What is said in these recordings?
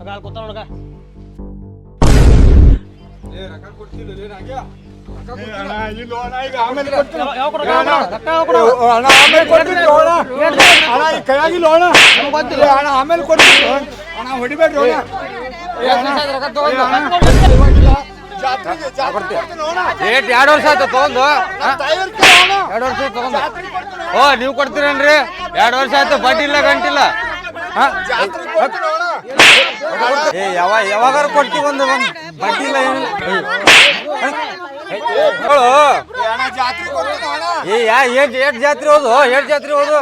ಮಗ ಅಲ್ಲಿ ಕೂತ ನೋಡಗ? ಆಮೇಲೆ ಕೊಡ್ತೀನಿ. ಅಣ್ಣ ಹೊಡಿಬೇಡ್ರಿ ಎರಡು ವರ್ಷ ಆಯ್ತು ತಗೊಂಡು. ಎರಡು ವರ್ಷ ತಗೊಂಡು. ಓ ನೀವು ಕೊಡ್ತೀರೇನ್ರಿ? ಎರಡು ವರ್ಷ ಆಯ್ತು ಬಡ್ಡಿ ಇಲ್ಲ ಗಂಟಿಲ್ಲ. ಹಾ? ಏ, ಯಾವ ಯಾವಾಗಾರ ಕೊಡ್ತೀವಿ ಒಂದು ಬಡ್ಡಿ ಇಲ್ಲ ಏನಿಲ್ಲ ಏ ಯಾ, ಏಟ್ ಏಟ್ ಜಾತ್ರೆ ಹೋದು, ಏಟ್ ಜಾತ್ರೆ ಹೋದು.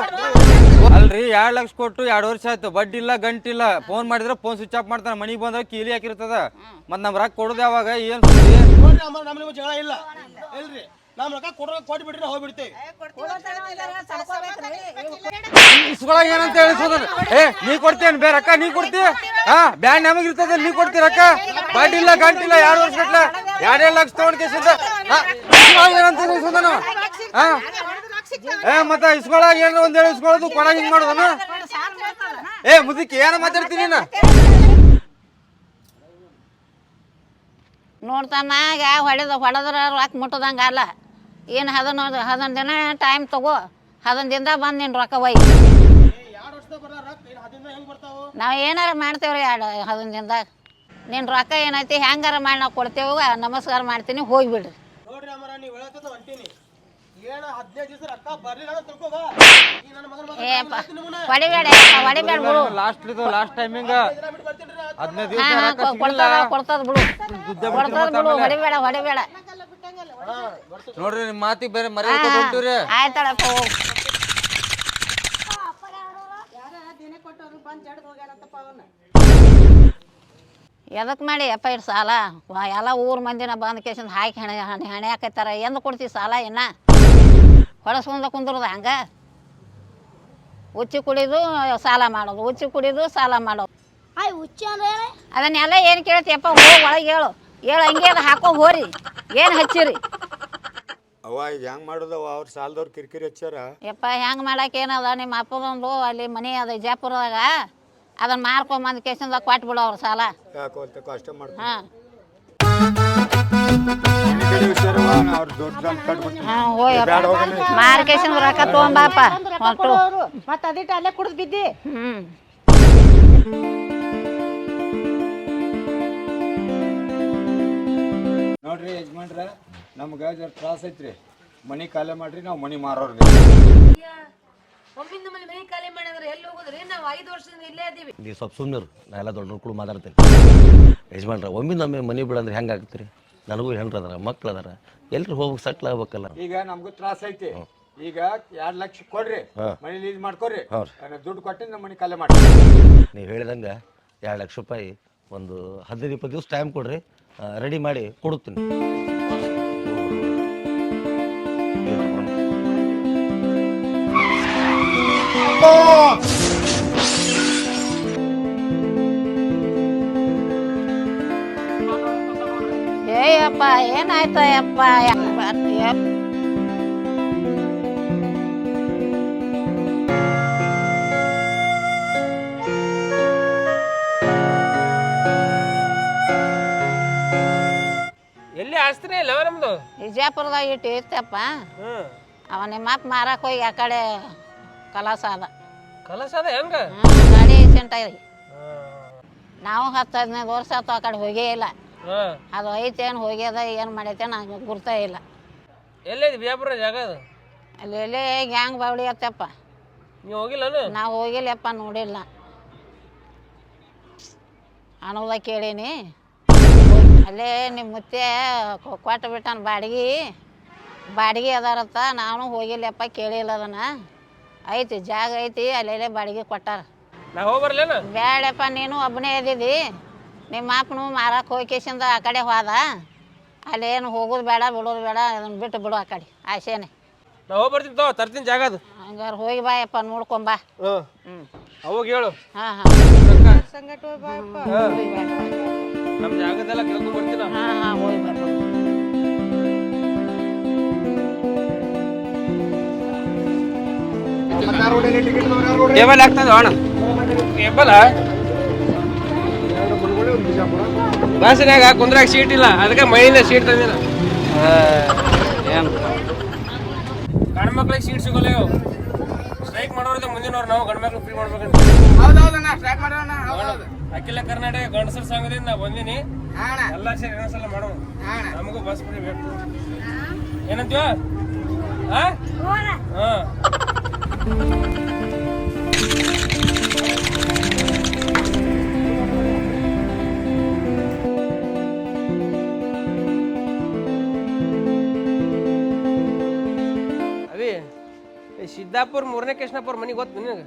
ಅಲ್ರಿ, ಎರಡು ಲಕ್ಷ ಕೊಟ್ಟು ಎರಡು ವರ್ಷ ಆಯ್ತು. ಬಡ್ಡಿ ಇಲ್ಲ ಗಂಟಿಲ್ಲ ಫೋನ್ ಮಾಡಿದ್ರೆ ಫೋನ್ ಸ್ವಿಚ್ ಆಫ್ ಮಾಡ್ತಾನೆ. ಮನೆಗೆ ಬಂದಾಗ ಕೀಲಿ ಹಾಕಿರ್ತದ. ಮತ್ತೆ ನಮ್ಮ ರೊಕ್ಕ ಕೊಡೋದು ಯಾವಾಗ? ಏನು ಇಲ್ಲ. ನಮ್ಮ ರೊಕ್ಕ ಕೊಡ್ರ ಕೊಟ್ಟು ಬಿಡ್ರಿ ನಾವು ಹೋಗ್ಬಿಡ್ತೇವೆ ಇಸ್ಕೊಳಗ ಏನಂತ ಹೇಳಿ ಏ ನೀ ಕೊಡ್ತೇನ್ ಬೇರೆ ಅಕ್ಕ ನೀ ಕೊಡ್ತಿ ಹಾ ಬ್ಯಾಂಡ್ ನಮಗ್ ಇರ್ತದ ನೀ ಕೊಡ್ತೀರ ಅಕ್ಕ ಬಡ್ಡಿ ಇಲ್ಲ ಗಂಟಿಲ್ಲ ಎರಡು ವರ್ಷ ಗಟ್ಲ. ಎರಡೆರಡು ಲಕ್ಷ ತಗೊಂಡ್ ಕೇಸಿಂದ ಹಾ ಇಸ್ಕೊಳಗ ಏನಂತ ಹೇಳಿ ಸುಧನ್ ಹಾ? ಏ ಮತ್ತ ಇಸ್ಕೊಳಗ ಏನಾರ ಒಂದ್ ಹೇಳಿ ಇಸ್ಕೊಳ್ಳೋದು ಕೊಡಗ ಹಿಂಗ್ ಮಾಡೋದನ? ಏ ಮುದಕ್ಕೆ ಏನ ಮಾತಾಡ್ತೀನಿ ನೀನು? ನೋಡ್ತಾನ ಯಾ ಹೊಡೆದ ಹೊಡೆದ್ರ ರೊಕ್ಕ ಮುಟ್ಟದಂಗ ಅಲ್ಲ ಏನು ಹದನ ಹದಿನೊಂದು ದಿನ ಟೈಮ್ ತಗೋ. ಹದಿನೊಂದು ದಿನದ ಬಂದು ನಿನ್ನ ರೊಕ್ಕ ಒಯ್ ನಾವು ಏನಾರ ಮಾಡ್ತೇವ್ರಿ ಎರಡು ಹದಿನೊಂದು ದಿನದಾಗ. ನಿನ್ನ ರೊಕ್ಕ ಏನೈತಿ ಹೆಂಗಾರ ಮಾಡಿ ನಾವು ಕೊಡ್ತೇವ ನಮಸ್ಕಾರ ಮಾಡ್ತೀನಿ ಹೋಗ್ಬಿಡ್ರಿ. ನೋಡ್ರಿ ಅಮ್ಮರ ನೀವು ಹೇಳತ್ತ ಹೊಂಟೀನಿ. ಏನ ಹದಿನೈದು ದಿವಸ ರೊಕ್ಕ ಬರ್ಲಿಲ್ಲ ಅಂತ ತಿಳ್ಕೊಗ ಈ ನನ್ನ ಮಗನ ಮಗ ಏಪ್ಪ ಹೊಡಿಬೇಡ ಯಪ್ಪ, ಹೊಡಿಬೇಡ ಬಿಡು. ಲಾಸ್ಟ್ ಇದು ಲಾಸ್ಟ್ ಟೈಮಿಂಗ್ ಬಿಟ್ಟು ಬರ್ತೀನಿ ರೀ ಹದಿನೈದು ಹಾ ದಿವಸ ಹಾ ಕೊಡ್ತದ ಕೊಡ್ತದ ಬಿಡು. ಕೊಡ್ತದ ಬಿಡು ಹೊಡಿಬೇಡ ಹೊಡಿಬೇಡ. ನೋಡ್ರಿ ನಿಮ್ ಮಾತಿ ಬೇರೆ ಆಯ್ತಳಪ್ಪ ಹೋಗು. ಎದಕ್ಕೆ ಮಾಡಿ ಅಪ್ಪ ಇರ್ ಸಾಲ? ವಾ, ಎಲ್ಲ ಊರ್ ಮಂದಿನ ಬಂದ್ ಕೇಸಿಂದ ಹಾಕಿ ಹಣೆ ಹಣೆ ಹಣೆ ಹಾಕೈತಾರ. ಎಂದು ಕೊಡ್ತೀವಿ ಸಾಲ ಇನ್ನ? ಹೊಡಸ್ಕೊಂಡ ಕುಂದ್ರದ ಹಂಗ? ಉಚ್ಚಿ ಕುಡಿದು ಸಾಲ ಮಾಡೋದು ಉಚ್ಚಿ ಕುಡಿದು ಸಾಲ ಮಾಡೋದು. ಅಂದ್ರೆ ಏನೇ? ಅದನ್ನೆಲ್ಲ ಏನು ಕೇಳ್ತಿಯಪ್ಪ? ಹೋಗಿ ಒಳಗೆ ಹೇಳು. ಹೇಳು ಹಂಗೆ ಅದು ಹಾಕೋ ಹೋರಿ. ಏನು ಹಚ್ಚಿರಿ? ಅವ ಈಗ ಹೆಂಗ್ ಮಾಡೋದವ ಅವ್ರ ಸಾಲದವ್ರು ಕಿರಿಕಿರಿ ಹಚ್ಚಾರ ಯಪ್ಪ ಹೆಂಗೆ ಮಾಡಕ್ಕೆ ಏನದ? ನಿಮ್ಮ ಅಪ್ಪದೊಂದು ಅಲ್ಲಿ ಮನೆ ಅದ ಜಯಪುರದಾಗ ಅದನ್ನ ಮಾರ್ಕೊಂಬಂದು ಕೇಸಿಂದ ಕೊಟ್ಬಿಡು ಅವ್ರ ಸಾಲ. ಯಾಕೋ ಅಂತ ಕಷ್ಟ ಮಾಡ್ತಾರೆ ಹಾಂ. ಅವ್ರು ದೊಡ್ಡ ಕಟ್ಬಿಟ್ಟು ಹಾಂ ಹೋಯ್ ಮಾರ್ ಕೇಸಿಂದ ರೊಕ್ಕ ತೊಗೊಂಬಾಪ ಹೊರ್ಟು ಮತ್ತ್ ಅದಿಟ್ಟು ಅಲ್ಲೇ ಕುಡ್ದು ಬಿದ್ದಿ. ಹ್ಞೂ ನೋಡ್ರಿ ಯಜಮಾನ್ರ ನಮ್ಗ ಜರ ತ್ರಾಸ ಐತ್ರಿ. ಮನಿ ಖಾಲಿ ಮಾಡ್ರಿ ನಾವು ಮನಿ ಮಾರೋರ್ರಿ ಒಮ್ಮಿಂದ ಮನೆ ಖಾಲಿ ಮಾಡಿದ್ರೆ ಎಲ್ಲಿ ಹೋಗುದ್ರಿ? ನಾವು ಐದು ವರ್ಷದಿಂದ ಇಲ್ಲೇ ಇದೀವಿ. ನೀವು ಸ್ವಲ್ಪ ಸುಮ್ಮನೆ ನಾ ಎಲ್ಲ ದೊಡ್ಡ ಕೂಡ ಮಾತಾಡ್ತೇನೆ. ಯಜಮಾನ್ರ ಒಮ್ಮೆ ನಮ್ಮ ಮನೆ ಬಿಡಂದ್ರೆ ಹೆಂಗೆ ಆಗ್ತೀರಿ? ನನಗೂ ಹೆಣ್ರು ಅದಾರ ಮಕ್ಳು ಅದಾರ ಎಲ್ರು ಹೋಗಿ ಸೆಟ್ಲ್ ಆಗ್ಬೇಕಲ್ಲ. ಈಗ ನಮ್ಗೂ ತ್ರಾಸ ಐತಿ. ಈಗ ಎರಡ್ ಲಕ್ಷ ಕೊಡ್ರಿ ಮನಿ ಲೀಸ್ ಮಾಡ್ಕೊರಿ. ಹೌದ್. ನಾನ್ ದುಡ್ಡು ಕೊಟ್ಟು ನಮ್ಮ ಮನಿ ಖಾಲಿ ಮಾಡ್ರಿ. ನೀವು ಹೇಳಿದಂಗೆ ಎರಡು ಲಕ್ಷ ರೂಪಾಯಿ ಒಂದು ಹದಿನೈದು ಇಪ್ಪತ್ತು ದಿವಸ ಟೈಮ್ ಕೊಡ್ರಿ. ರೆಡಿ ಮಾಡಿ ಕೊಡುತ್ತೀನಿ. ಏಯಪ್ಪ ಏನಾಯ್ತು ಯಪ್ಪ ಆಸ್ತಿನೇ ಇಲ್ಲ ನಮ್ದು. ವಿಜಯಪುರದಾಗ ಇಟ್ಟು ಇರ್ತಪ್ಪ. ಹ್ಮ್. ಅವ ನಿಮ್ಮ ಅಪ್ಪ ಮಾರಕ್ಕೆ ಹೋಗಿ ಆ ಕಡೆ ಕಲಾಸ ಅದ. ಕಲಸ ಅದ ಹೆಂಗ? ಹ್ಮ್, ಗಾಡಿ ಆಗಿ ನಾವು ಹತ್ತು ಹದಿನೈದು ವರ್ಷ ಆಯ್ತು ಆ ಕಡೆ ಹೋಗೇ ಇಲ್ಲ. ಹಾಂ ಅದು ಐತೇನು ಹೋಗ್ಯದ ಏನು ಮಾಡೈತೆ ನಂಗೆ ಗುರ್ತೇ ಇಲ್ಲ. ಎಲ್ಲೈತಿ ಬಿಜಾಪುರ ಜಾಗ ಅದು? ಅಲ್ಲಿ ಎಲ್ಲೇ ಗ್ಯಾಂಗ್ ಬಾವಳಿ ಅತ್ತಪ್ಪ ನೀವು ಹೋಗಿಲ್ಲನು ನಾವು ಹೋಗಿಲ್ಲಪ್ಪ ನೋಡಿಲ್ಲ. ಅನ್ನೋದ ಕೇಳೀನಿ. ಅಲ್ಲೇ ನಿಮ್ಮ ಮುತ್ತೆ ಕೊಟ್ಟು ಬಿಟ್ಟಾನ ಬಾಡಿಗೆ. ಬಾಡಿಗೆ ಅದಾರತ್ತ ನಾನು ಹೋಗಿಲ್ಲಪ್ಪ ಕೇಳಿಲ್ಲ ಅದನ್ನ. ಐತಿ ಜಾಗ ಐತಿ ಅಲ್ಲೆಲ್ಲೇ ಬಾಡಿಗೆ ಕೊಟ್ಟಾರ. ನಾ ಹೋಗಿ ಬರ್ಲೇನ ಬ್ಯಾಡಪ್ಪ ನೀನು ಒಬ್ಬನೇ ಇದ್ದಿದ್ದಿ. ನಿಮ್ಮ ಅಪ್ಪನು ಮಾರಕ್ಕೆ ಹೋಗಿಸಿಂದ ಆ ಕಡೆ ಹೋದ. ಅಲ್ಲೇನು ಹೋಗೋದು ಬೇಡ ಬಿಡೋದು ಬೇಡ ಅದನ್ನ ಬಿಟ್ಟು ಬಿಡು ಆ ಕಡೆ ಆಸೆನೆ ನಾ ಹೋಗಿ ಬರ್ತೀನಿ ತೋ ತರ್ತೀನಿ ಜಾಗ ಅದು. ಹಂಗಾರೆ ಹೋಗಿ ಬಾಯಪ್ಪ ನೋಡ್ಕೊಂಬಾ ಹ್ಞೂ ಹ್ಞೂ ಅವಾಗ ಹೇಳು. ಹಾಂ ಹಾಂ. ನಮ್ಮ ಜಾಗದೆಲ್ಲ ಕೇಳ್ಕೊಂಡ್ ಬರ್ತೀರ? ಹಾ ಹಾಂ ಹೋಗಿ ಬರ್ಬೋದು ಕೇಬಲ್ ಆಗ್ತದ ಅಣ್ಣ? ಟೇಬಲ್ ಬಸ್ನಾಗ ಕುಂದ್ರಾಗ ಸೀಟ್ ಇಲ್ಲ ಅದಕ್ಕೆ ಮೈಯಿಂದ ಸೀಟ್ ತಂದಿಲ್ಲ. ಏನು? ಗಂಡ ಮಕ್ಳಿಗೆ ಸೀಟ್ ಸಿಗೋಲ್ಲ ಸ್ಟ್ರೈಕ್ ಮಾಡೋರ್ದು ಮುಂದಿನವ್ರು ನಾವು ಗಂಡ ಮಕ್ಳು ಫ್ರೀ ಮಾಡ್ಬೇಕಂತ. ಅಖಿಲ ಕರ್ನಾಟಕ ಗಂಡಸರ ಸಂಘದಿಂದ ನಾ ಬಂದೀನಿ ಎಲ್ಲ ಸೇರಿ ಇನ್ನೊಂದ್ಸಲ ಮಾಡೋಣ. ನಮಗೂ ಬಸ್ ಫ್ರೀ ಬೇಕು. ಏನಂತೀವ ಹಾ ಹಾ. ಅವಿ ಈ ಸಿದ್ದಾಪುರ ಮೂರನೇ ಕೃಷ್ಣಪುರ್ ಮನೆಗೆ ಗೊತ್ತು ನಿನಗೆ?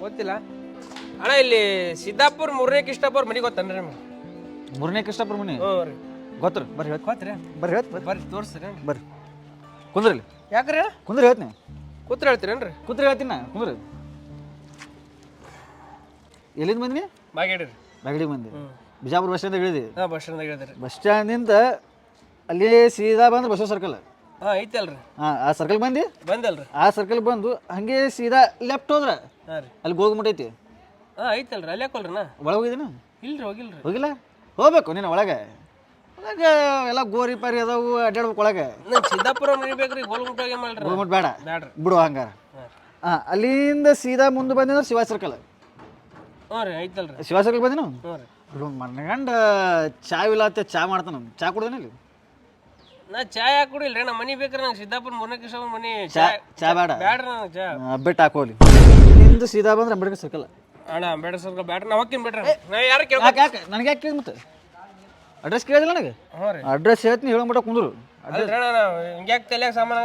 ಗೊತ್ತಿಲ್ಲ? ಅಣ್ಣ ಇಲ್ಲಿ ಸಿದ್ದಾಪುರ ಮೂರನೇ ಕೃಷ್ಣಪುರ್ ಮನೆ ಗೊತ್ತನ್ರಿ ನಿಮ್ಗೆ? ಮೂರನೇ ಕೃಷ್ಣಪುರ ಮನೆ? ಹ್ಞೂ ರೀ. ಗೊತ್ತರ ಬರ್ರಿ ಗೊತ್ತ್ರಿ? ಬರ್ರಿ ಹೇಳ್ತೀನಿ. ಬರ್ರಿ ಬರ್ರಿ ತೋರಿಸ್ರಿ. ಬರ್ರಿ. ಕುಂದ್ರಲ್ಲಿ ಯಾಕ್ರಿ? ಕುಂದ್ರಿ ಹೇಳ್ತೀನಿ. ಕೂತ್ರ ಹೇಳ್ತೀರೇನ್ರಿ? ಕೂತ್ರಿ ಹೇಳ್ತೀನಿ ನಾ ಕುಂದ್ರಿ. ಎಲ್ಲಿಂದ ಬಂದಿನಿ ಬಾಗೇಡಿ ಬಾಗಡಿ ಬಂದಿ ಬಿಜಾಪುರ ಬಸ್ ಸ್ಟ್ಯಾಂಡ್ ಇಳಿದಿ? ಹಾಂ ಬಸ್ ಸ್ಟ್ಯಾಂಡ್ದಾಗ ಹೇಳಿದ್ರಿ ಬಸ್ ಸ್ಟ್ಯಾಂಡಿಂದ ಅಲ್ಲಿ ಸೀದಾ ಬಂದ್ರೆ ಬಸವ ಸರ್ಕಲ್ ಹಾಂ ಐತಲ್ರಿ. ಹಾಂ ಆ ಸರ್ಕಲ್ ಬಂದು? ಬಂದಲ್ರಿ. ಆ ಸರ್ಕಲ್ ಬಂದು ಹಂಗೆ ಸೀದಾ ಲೆಫ್ಟ್ ಹೋದ್ರ? ಹಾಂ ರೀ. ಅಲ್ಲಿ ಗೋಗಿ ಐತಿ? ಹಾಂ ಐತಲ್ರಿ ಅಲ್ಲೇ ಕೊಲ್ರಿ ಒಳಗೆ ಹೋಗಿದ್ದೀನ? ಇಲ್ರಿ ಹೋಗಿಲ್ರಿ. ಹೋಗಿಲ್ಲ? ಹೋಗ್ಬೇಕು ನೀನು ಒಳಗೆ. ಒಳಗೆ ಎಲ್ಲ ಗೋರಿ ಪಾರಿ ಅದಾವು ಅಡ್ಡಾಡ್ಬೇಕು ಒಳಗೆ. ನಂಗೆ ಸಿದ್ದಾಪುರ ಮನೆ ಬೇಕ್ರಿ ಗೋಲ್ಗುಂಟ ಏನು ಮಾಡ್ರಿ. ಗೋಲ್ಗುಮಟ ಬೇಡ. ಬ್ಯಾಡ್ರಿ. ಬಿಡು ಹಂಗಾರ. ಹಾಂ. ಅಲ್ಲಿಂದ ಸೀದಾ ಮುಂದೆ ಬಂದ್ರೆ ಶಿವ ಸರ್ಕಲ್ ಹ್ಞೂ ರೀ ಐತಲ್ರಿ. ಶಿವ ಸರ್ಕಲ್ ಬಂದಿನ? ಹ್ಞೂ ರೀ. ಬಿಡು ಮನ್ಗಂಡ ಚಾ ಇಲ್ಲ ಅಂತ ಚಾ ಮಾಡ್ತಾನ ಚಾ ಕುಡ್ದೇನ ಇಲ್ಲಿ? ನಾ ಚಾ ಯಾಕೆ ಕುಡಿಲ್ರಿ? ನಮ್ಮ ಮನೆ ಬೇಕ್ರಿ ನಂಗೆ ಸಿದ್ದಾಪುರ ಮೂರನೇ ಕೃಷ್ಣಪ್ಪರ ಮನೆ ಚಾ ಚಾ ಬೇಡ. ಬ್ಯಾಡ್ರಿ ನನಗೆ ಚಾ. ಬಿಟ್ಟು ಹಾಕೋಲಿ ನಿಂದು ಸೀದಾ ಬಂದ್ರೆ ಅಂಬೇಡ್ಕರ್ ಸರ್ಕಲ್ ಅಣ್ಣ ಬೇಡ ಸರ್ ಬ್ಯಾಡ್ರಿ ನಾ ಹೋಗ್ತೀನಿ ಬಿಡ್ರಿ ನಾ ಯಾರು ಕೇಳ ಯಾಕೆ ಯಾಕೆ? ನನಗೆ ಯಾಕೆ ಕೇಳಿ ಮತ್ತೆ? ಅಡ್ರೆಸ್ ಕೇಳಿದಿಲ್ಲ ನನಗೆ? ಹ್ಞೂ ರೀ. ಅಡ್ರೆಸ್ ಹೇಳ್ತೀನಿ ಕುಂದ್ರು. ಅಲ್ರಿ ಅಣ್ಣ ನಾವು ಹಿಂಗ್ಯಾಕೆ ತಲೆಯಾಗ ಸಾಮಾನು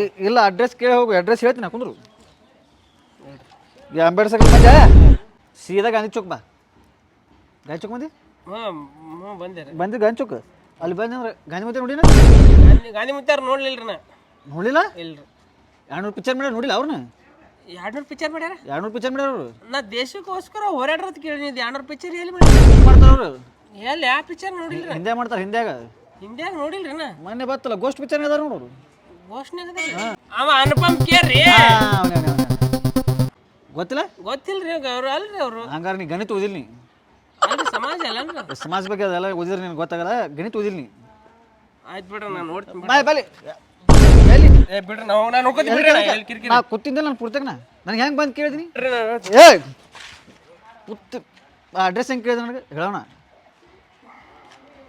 ಇ- ಇಲ್ಲ ಅಡ್ರೆಸ್ ಕೇಳಿ ಹೋಗು. ಅಡ್ರೆಸ್ ಹೇಳ್ತೀನಿ ಕುಂದ್ರು. ಈ ಅಂಬೇಡ್ಕರ್ ಸೀದಾ ಗಾಂಧಿ ಚೌಕ್ ಬಾ. ಗಾಂಧಿ ಚೌಕ್ ಬಂದಿ? ಹ್ಞೂ ಹ್ಞೂ ಬಂದೆ ರೀ. ಬಂದಿ ಗಾಂಧಿ ಚೌಕ್? ಅಲ್ಲಿ ಬಂದ್ರೆ ಗಾಂಧಿ ಮತ್ತೆ ನೋಡಿನ? ಗಾಂಧಿ ಗಾಂಧಿ ಮುತ್ತಾರ ರೀ ನಾ? ನೋಡಿಲ್ಲ ಇಲ್ರಿ. ಎರಡು ಪಿಕ್ಚರ್ ಮೇಲೆ ನೋಡಿಲ್ಲ ಅವ್ರನ್ನ? ಎರಡ್ನೂರು ಪಿಕ್ಚರ್ ಮಾಡ್ಯಾರ? ಎರಡ್ನೂರು ಪಿಕ್ಚರ್ ಮಾಡ್ಯಾರ ಅವರು? ನಾ ದೇಶಕ್ಕೋಸ್ಕರ ಹೋರಾಡ್ರತ್ ಕೇಳಿದ್ದು ಎರಡ್ನೂರು ಪಿಕ್ಚರ್ ಎಲ್ಲಿ ಮಾಡಿ ಮಾಡ್ತಾರ ಅವರು? ಎಲ್ಲಿ ಯಾವ ಪಿಕ್ಚರ್ ನೋಡಿಲ್ರಿ? ಹಿಂದೆ ಮಾಡ್ತಾರೆ? ಹಿಂದ್ಯಾಗ? ಹಿಂದ್ಯಾಗ ನೋಡಿಲ್ರಿ ನಾ? ಮೊನ್ನೆ ಬತ್ತಲ್ಲ ಗೋಸ್ಟ್ ಪಿಕ್ಚರ್ ಅದಾರ ನೋಡೋರು ಘೋಷಣೆ ಅವ ಅನುಪಮ್ ಕೇರ್ರಿ. ಗೊತ್ತಿಲ್ಲ? ಗೊತ್ತಿಲ್ರಿ ಅವ್ರು ಅಲ್ರಿ ಅವರು. ಹಂಗಾರೆ ನೀ ಗಣಿತ ಓದಿಲ್ಲ ನೀ? ಅಲ್ರಿ ಸಮಾಜ ಅಲ್ಲ ಸಮಾಜ ಬಗ್ಗೆ ಅದೆಲ್ಲ ಓದಿದ್ರೆ ನಿನ್ಗೆ ಗೊತ್ತಾಗಲ್ಲ ಗಣಿತ ಓದಿಲ್ಲ ನೀ? ಆಯ್ತು ಬಿಡ್ರಿ ನಾನು ನೋಡ್ತೀನಿ. ಬಾಯ್ ಬಾಲಿ. ಏ ಬಿಡ್ರಿ ನಾವು ನಾನು ಹೋಗ್ತೀನಿ ಬಿಡ್ರಿ ನಾ ಎಲ್ಲಿ ಕಿರಿಕಿರಿ? ನಾ ಕೂತಿದ್ದೆ ನಾನು ಪುರ್ತಕ ನನಗೆ ಹೆಂಗೆ ಬಂದು ಕೇಳಿದೀನಿ? ಬಿಡ್ರಿ ನಾನು ಏ ಕೂತ್ ಅಡ್ರೆಸ್ ಹೆಂಗೆ ಕೇಳಿದೆ ನನಗೆ? ಹೇಳೋಣ.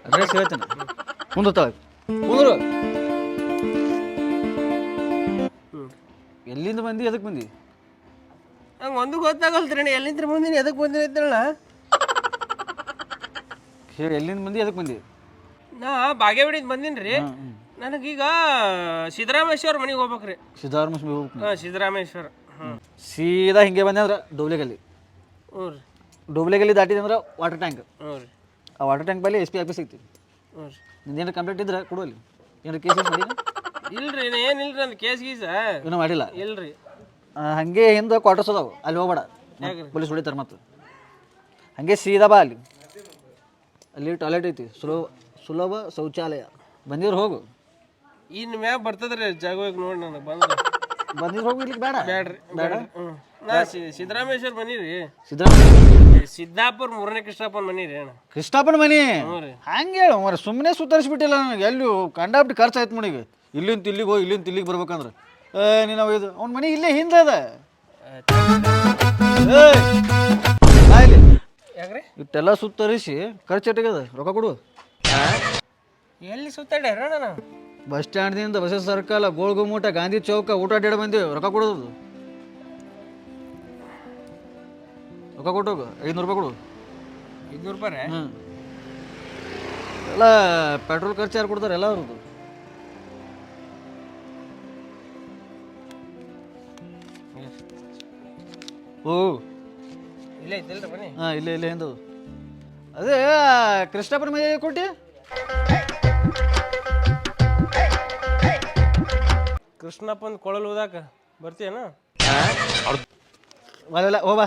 ಅಡ್ರೆಸ್ ಹೇಳ್ತೇನೆ. ಮುಂದತ್ತಾಳ ಕುಂದ್ರು. ಎಲ್ಲಿಂದ ಬಂದಿ ಎದಕ್ಕೆ ಬಂದಿ? ನಂಗೆ ಒಂದು ಗೊತ್ತಾಗಲ್ತ್ರಿ ಎಲ್ಲಿಂದ ಬಂದಿನಿ ಎದಕ್ಕೆ ಬಂದಿನಿ ಐತಲ್ಲ ಹೇಳಿ ಎಲ್ಲಿಂದ ಬಂದಿ ಎದಕ್ಕೆ ಬಂದಿ? ನಾ ಬಾಗೇವಾಡಿಯಿಂದ ಬಂದಿನಿ ರೀ. ನನಗೀಗ ಸಿದ್ದರಾಮೇಶ್ವರ ಮನೆಗೆ ಹೋಗ್ಬೇಕ್ರಿ. ಸಿದ್ದರಾಮೇಶ್ವರ ಹಾಂ ಸಿದ್ದರಾಮೇಶ್ವರ. ಹಾಂ ಸೀದಾ ಹಿಂಗೆ ಬಂದೆ ಅಂದ್ರೆ ಡೋಬ್ಲೆಗಲ್ಲಿ. ಹ್ಞೂ ರೀ. ಡೋಬ್ಲೆಗಲ್ಲಿ ದಾಟಿದೆ ಅಂದ್ರೆ ವಾಟರ್ ಟ್ಯಾಂಕ್. ಹ್ಞೂ ರೀ. ಆ ವಾಟರ್ ಟ್ಯಾಂಕ್ ಬಲ್ಲಿ ಎಸ್ ಪಿ ಆಫೀಸ್ ಸಿಗ್ತೀವಿ ಹ್ಞೂ ರೀ. ನಿಂದೇನು ಕಂಪ್ಲೇಂಟ್ ಇದ್ರೆ ಕೊಡು ಅಲ್ಲಿ. ಏನು ಕೇಸ್ ಮಾಡಿ ಇಲ್ರಿ ಏನಿಲ್ರಿ ಅಂದ್ರೆ ಕೇಸ್ ಗೀಸ? ಏನೂ ಮಾಡಿಲ್ಲ. ಇಲ್ರಿ. ಆ, ಹಂಗೆ ಹಿಂದೆ ಕ್ವಾರ್ಟರ್ಸ್ ಅದಾವು. ಅಲ್ಲಿ ಹೋಗ್ಬೇಡ. ಪೊಲೀಸ್ ಹೊಡಿತಾರೆ ಮತ್ತು. ಹಂಗೆ ಸೀದಾ ಬಾ ಅಲ್ಲಿ. ಅಲ್ಲಿ ಟಾಯ್ಲೆಟ್ ಐತಿ. ಸುಲಭ ಸುಲಭ ಶೌಚಾಲಯ. ಬಂದಿದ್ರು ಹೋಗು. ಇನ್ನು ಮ್ಯಾಗ ಬರ್ತದ್ರಿ ಜಾಗವಾಗಿ ನೋಡಿ ನನಗೆ ಬಂದ್ರೆ ಬಂದಿದ್ರು ಹೋಗಿ ಇಲ್ಲಿಗೆ ಬೇಡ? ಬೇಡ್ರಿ ಬೇಡ? ನಾ ಸಿದ್ದರಾಮೇಶ್ವರ ಮನಿ ರೀ ಸಿದ್ದರಾಮಯ್ಯ ಸಿದ್ದಾಪುರ ಮೂರನೇ ಕೃಷ್ಣಪ್ಪನ ಮನಿ ರೀ ಅಣ್ಣ. ಕೃಷ್ಣಪ್ಪನ ಮನಿ? ಹ್ಞೂ ರೀ. ಹಂಗೆ ಹೇಳು ಮರ ಸುಮ್ಮನೆ ಸುತ್ತರಿಸ್ಬಿಟ್ಟಿಲ್ಲ ನನಗೆ. ಎಲ್ಲಿ ಕಂಡಾಬಿಟ್ಟು ಖರ್ಚು ಆಯ್ತು ಮನಿಗೆ. ಇಲ್ಲಿಂದ ಇಲ್ಲಿಗೆ ಹೋಗಿ ಇಲ್ಲಿಂದ ಇಲ್ಲಿಗೆ ಬರ್ಬೇಕಂದ್ರೆ. ಏ ನೀನು ಇದು ಅವ್ನ ಮನಿ ಇಲ್ಲೇ ಹಿಂದೆ ಅದ. ಏಯ್, ಬಾ ಇಲ್ಲಿ. ಯಾಕ್ರಿ? ಇಟ್ಟೆಲ್ಲ ಸುತ್ತರಿಸಿ ಖರ್ಚು ಎಷ್ಟಾಗ್ಯದ ರೊಕ್ಕ ಕೊಡು. ಎಲ್ಲಿ ಸುತ್ತಾಡ್ಯಾರ ಅಣ್ಣ ನಾವು? ಬಸ್ ಸ್ಟ್ಯಾಂಡ್ದಿಂದ ಬಸ್ ಸರ್ಕಲ್ ಗೋಳ್ಗುಮೂಟ ಗಾಂಧಿ ಚೌಕ ಊಟ ಅಡ್ಡಾಡಿ ಬಂದೀವಿ. ರೊಕ್ಕ ಕೊಡೋದು? ರೊಕ್ಕ ಕೊಟ್ಟೋಗು ಐದುನೂರು ರೂಪಾಯಿ ಕೊಡು. ಐದ್ನೂರು ರೂಪಾಯಿ ಹ್ಞೂ ಎಲ್ಲ ಪೆಟ್ರೋಲ್ ಖರ್ಚು ಯಾರು ಕೊಡ್ತಾರೆ? ಎಲ್ಲ ಅವ್ರದ್ದು. ಓ ಇಲ್ಲೇ ಇದ್ದಿಲ್ಲ ಬನ್ನಿ? ಹಾಂ ಇಲ್ಲೇ ಇಲ್ಲೇ ಎಂದು ಅದೇ ಕೃಷ್ಣಪ್ಪನ ಮೇಲೆ ಕೊಟ್ಟಿ? ಕೃಷ್ಣಪ್ಪನ ಕೊಳಲು ಹೋದಾಕ ಬರ್ತೀಯನ? ಓ ಹೋಬಾ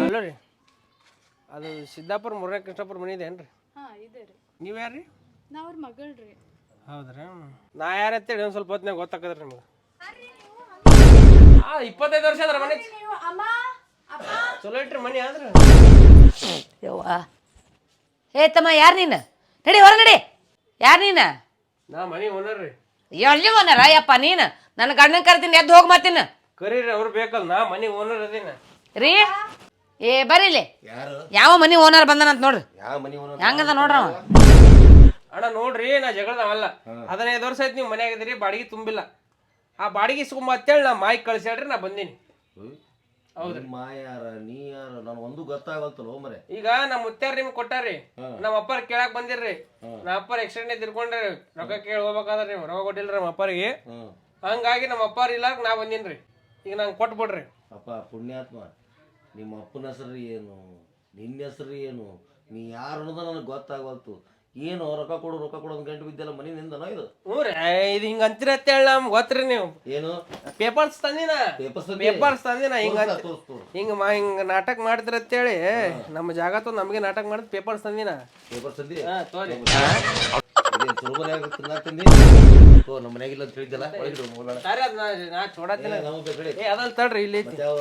ಅಲ್ಲ ರೀ ಅದು ಸಿದ್ದಾಪುರ ಮೂರನೇ ಕೃಷ್ಣಪ್ಪರ ಮನೆ ಇದೆ ಏನ್ರಿ? ಹಾ ಇದೆ ರೀ. ನೀವು ಯಾರ್ರಿ? ನಾ ಅವ್ರ ಮಗಳು ರೀ. ಹೌದ್ರಾ? ನಾ ಯಾರು ಅಂತೇಳಿ ಒಂದು ಸ್ವಲ್ಪ ಹೊತ್ತಿನಾಗ ಗೊತ್ತಾಕದ್ರಿ ನಿಮ್ಗೆ. ಆ ಇಪ್ಪತ್ತೈದು ವರ್ಷ ಅದ್ರ ಮನೆ. ಚಲೋ ಇಟ್ರಿ ಮನೆ ಆದ್ರೆ. ಯವ್ವ ಏ ತಮ್ಮ ಯಾರು ನೀನು? ನಡಿ ಹೊರ ನಡಿ ಯಾರು ನೀನು? ನಾ ಮನಿ ಓನರ್ ರೀ. ಎಲ್ಲಿ ಬಂದಾರ ಯಪ್ಪ ನೀನು? ನನ್ನ ಗಂಡನ ಕರಿತೀನಿ ಎದ್ದು ಹೋಗಿ ಮತ್ತಿನ ಕರೀರಿ ಅವ್ರು ಬೇಕಲ್ಲ ನಾ ಮನಿ ಓನರ್ ಅದೇನ. ರೀ? ಏ ಬರೀಲಿ ಯಾರು? ಯಾವ ಮನಿ ಓನರ್ ಬಂದನಂತ ನೋಡ್ರಿ. ಯಾವ ಮನಿ ಓನರ್ ಹೆಂಗದ ಅವ? ಅಣ್ಣ ನೋಡ್ರಿ ನಾ ಜಗಳದವಲ್ಲ ಹದಿನೈದು ವರ್ಷ ಆಯ್ತು ನೀವು ಮನೆಯಾಗಿದ್ರಿ ಬಾಡಿಗೆ ತುಂಬಿಲ್ಲ. ಆ ಬಾಡಿಗೆ ಇಸ್ಕೊಂಬ ಅಂತೇಳಿ ನಾ ಮಾಯಿ ಕಳ್ಸ್ಯಾಡ್ರಿ ನಾ ಬಂದೀನಿ. ಹೌದ್ರಿ. ಮಾ ಯಾರ ನೀ ಯಾರ ನಾನು ಒಂದು ಗೊತ್ತಾಗತ್ತಲ್ಲ ಮರೆ. ಈಗ ನಮ್ಮ ಮುತ್ಯಾರ ನಿಮ್ಗೆ ಕೊಟ್ಟಾರಿ ನಮ್ಮ ಅಪ್ಪಾರ ಕೇಳಕ್ ಬಂದಿರ್ರಿ. ನಮ್ಮ ಅಪ್ಪರ್ ಎಕ್ಸಿಡೆಂಟ್ ತಿರ್ಕೊಂಡ್ರಿ ರೊಕ್ಕ ಕೇಳಿ ಹೋಗ್ಬೇಕಾದ್ರೆ ನೀವು ರೊಕ್ಕ ಕೊಟ್ಟಿಲ್ರಿ ನಮ್ಮ ಅಪ್ಪರಿಗೆ. ಹಂಗಾಗಿ ನಮ್ಮ ಅಪ್ಪಾರ ಇಲ್ಲ ನಾ ಬಂದಿನ್ರಿ. ಈಗ ನಂಗೆ ಕೊಟ್ಬಿಡ್ರಿ. ಅಪ್ಪ ಪುಣ್ಯಾತ್ಮ ನಿಮ್ಮ ಅಪ್ಪನ ಹೆಸರು ಏನು ನಿನ್ನ ಹೆಸರು ಏನು ನೀ ಯಾರು ಅನ್ನೋದು ನನಗೆ ಗೊತ್ತಾಗವಲ್ತು. ಏನು ರೊಕ್ಕ ಕೊಡು ರೊಕ್ಕ ಕೊಡು ಒಂದು ಗಂಟೆ ಬಿದ್ದೆಲ್ಲ ಮನೆ ನಿಂದನೋ ಇದು? ಹ್ಞೂ ರೀ ಇದು ಹಿಂಗ ಅಂತೀರ ಅಂತೇಳಿ ನಮ್ಗೆ ಗೊತ್ತ್ರಿ ನೀವು. ಏನು? ಪೇಪರ್ಸ್ ತಂದಿನ? ತಂದಿ? ಪೇಪರ್ಸ್ ತಂದಿನ ಹಿಂಗ ತೋರ್ಸ್, ತೋರ್ಸ್. ಹಿಂಗ ಮಾ ಹಿಂಗ ನಾಟಕ ಮಾಡ್ತಿರ ಅಂತೇಳಿ ನಮ್ಮ ಜಾಗ ತೊ ನಮಗೆ ನಾಟಕ ಮಾಡಿದ್ ಪೇಪರ್ಸ್ ತಂದಿನ. ಪೇಪರ್ಸ್ ತಂದಿ? ತೋರಿ. ಇದೇನ್ ಸುಲಭನೇ ಆಗುತ್ತೆ ನಾ ತಂದಿ? ತೋ ನಮ್ಮ ಮನೆಯಾಗಿಲ್ಲ ಅಂತ ಹೇಳಿದ್ದಲ್ಲ ಒಳಗಿಡು ಹೋಗೋಣ ಸಾರಿ ಅದ್ ನಾ ನಾ ಚೋಡತ್ತಿನ. ನಮಗೆ ಬೇಕು ಏ ಅದಲ್ ತಡ್ರಿ ಇಲ್ಲಿ ಐತಿ. ಮತ್ತೆ ಯಾವ?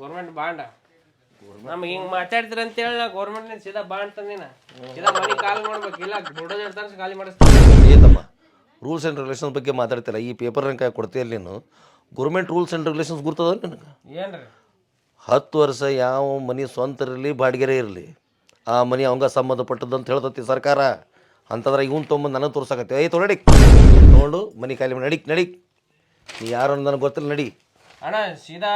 ಗೌರ್ಮೆಂಟ್ ಬಾಂಡ. ನಮ್ಗೆ ಹಿಂಗ್ ಮಾತಾಡ್ತೀರ ಅಂತೇಳಿ ನಾ ಗೌರ್ಮೆಂಟ್ ಸೀದಾ ಬಾ ಅಂತಂದಿನ ಸೀದಾ ಮನಿ ಕಾಲ್ ಮಾಡ್ಬೇಕು ಇಲ್ಲ ಇರ್ತಾರ ಖಾಲಿ ಮಾಡಿಸ್ತೀನಿ. ಏನಮ್ಮ ರೂಲ್ಸ್ ಆ್ಯಂಡ್ ರೆಗ್ಯುಲೇಷನ್ಸ್ ಬಗ್ಗೆ ಮಾತಾಡ್ತಿಲ್ಲ ಈ ಪೇಪರ್ ರಂಕ ಕೊಡ್ತೀಯಲ್ಲ ನೀನು? ಗೌರ್ಮೆಂಟ್ ರೂಲ್ಸ್ ಆ್ಯಂಡ್ ರೆಗ್ಯುಲೇಷನ್ಸ್ ಗುರ್ತದ ನಿನಗೆ? ಏನ್ರಿ? ಹತ್ತು ವರ್ಷ ಯಾವ ಮನೆ ಸ್ವಂತ ಇರಲಿ ಬಾಡಿಗೆರೆ ಇರಲಿ ಆ ಮನೆ ಅವಂಗ ಸಂಬಂಧಪಟ್ಟದ್ದು ಅಂತ ಹೇಳ್ತತಿ ಸರ್ಕಾರ. ಅಂತಂದ್ರೆ ಇವನ್ ತೊಗೊಂಬಂದು ನನಗೆ ತೋರ್ಸಕತ್ತೆ. ಐ ತೊಗೊಳಿ ತೊಗೊಂಡು ಮನೆ ಖಾಲಿ ಮಾಡಿ ನಡಿಕ್ ನಡಿಕ್ ನೀ ಯಾರು ನನಗೆ ಗೊತ್ತಿಲ್ಲ ನಡಿ. ಅಣ್ಣ ಸೀದಾ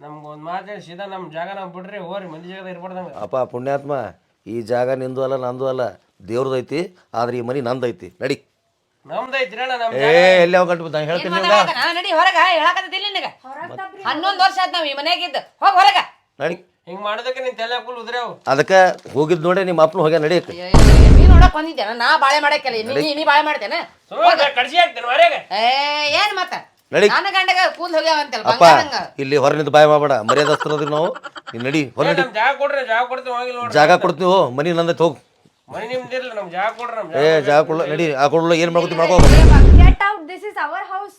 ನಮ್ಗೆ ಮಾತ್ರ ಮಾತು ಸೀದಾ ನಮ್ಮ ಜಾಗ ನಾವು ಬಿಡ್ರಿ ಹೋರಿ ಮಂದಿ ಜಾಗದಾಗ ಇರ್ಬಾರ್ದಂಗ ಅಪ್ಪ ಪುಣ್ಯಾತ್ಮ ಈ ಜಾಗ ನಿಂದು ಅಲ್ಲ ನಂದು ಅಲ್ಲ ದೇವ್ರದೈತಿ ಆದ್ರೆ ಈ ಮನೆ ನಂದೈತಿ ನಡಿ. ನಮ್ದು ಐತ್ರಿ ಅಣ್ಣ ನಮ್ ಏ ಎಲ್ಲಿ ಯಾವ ಗಂಟು ನಾನು ಹೇಳ್ತೀನಿ ನಿಮ್ಗೆ. ನಡಿ ಹೊರಗ ಹೇಳಕತ್ತಿಲ್ಲ ನಿನಗ. ಹನ್ನೊಂದು ವರ್ಷ ಆಯ್ತು ನಾವು ಈ ಮನ್ಯಾಗಿದ್ದು ಹೋಗ್ ಹೊರಗ. ನಡಿ. ಹಿಂಗ್ ಮಾಡೋದಕ್ಕೆ ನಿನ್ ತಲೆ ಫುಲ್ ಉದ್ರೇವ್ ಅದಕ್ಕೆ ಹೋಗಿದ್ ನೋಡಿ ನಿಮ್ಮ ಅಪ್ಪನ ಹೋಗ್ಯ ನಡಿಯಕ್ಕೆ ನೀ ನೋಡಕ್ ಬಂದಿದ್ದೇನ ನಾ ಬಾಳೆ ಮಾಡಕ್ಕೆಲ್ಲ ನೀ ನೀ- ಬಾಳೆ ಮಾಡ್ತೇನೆ? ಕಡ್ಸಿ ಹಾಕ್ತೇನೆ ಮರ್ಯಾಗ. ಏ ಏನ್ ಮತ್ತ? ನಡಿ. ನನ್ನ ಗಂಡಗ ಕೂಲ್ ಹೋಗ್ಯಾವಂತಲ್ಲ ಅಪ್ಪ ಬಂಗಾರಂಗ ಇಲ್ಲಿ ಹೊರನಿಂದ ನಿಂತು ಬಾಯ್ ಮಾಡಬೇಡ ಮರ್ಯಾದಸ್ತಿರೋದ್ರಿ ನಾವು ನಡಿ ಹೊರ ನಡಿ ನಮ್ ಜಾಗ ಕೊಡ್ರಿ ಜಾಗ ಕೊಡ್ತೀವಿ ಹೋಗಿಲ್ಲ ನೋಡ್ರಿ ಜಾಗ ಕೊಡ್ತೀವಿ ಮನಿ ನಂದೈತೆ ಹೋಗು ಮನೆ ನಿಮ್ದಿರ್ಲಿ ನಮ್ ಜಾಗ ಕೊಡ್ರಿ ನಮ್ ಏ ಜಾಗ ಕೊಡ್ಲ ನಡಿ ಆ ಕೊಡ್ಲ ಏನು ಮಾಡ್ಕೊತಿ ಮಾಡ್ಕೋ Get out. This is our house.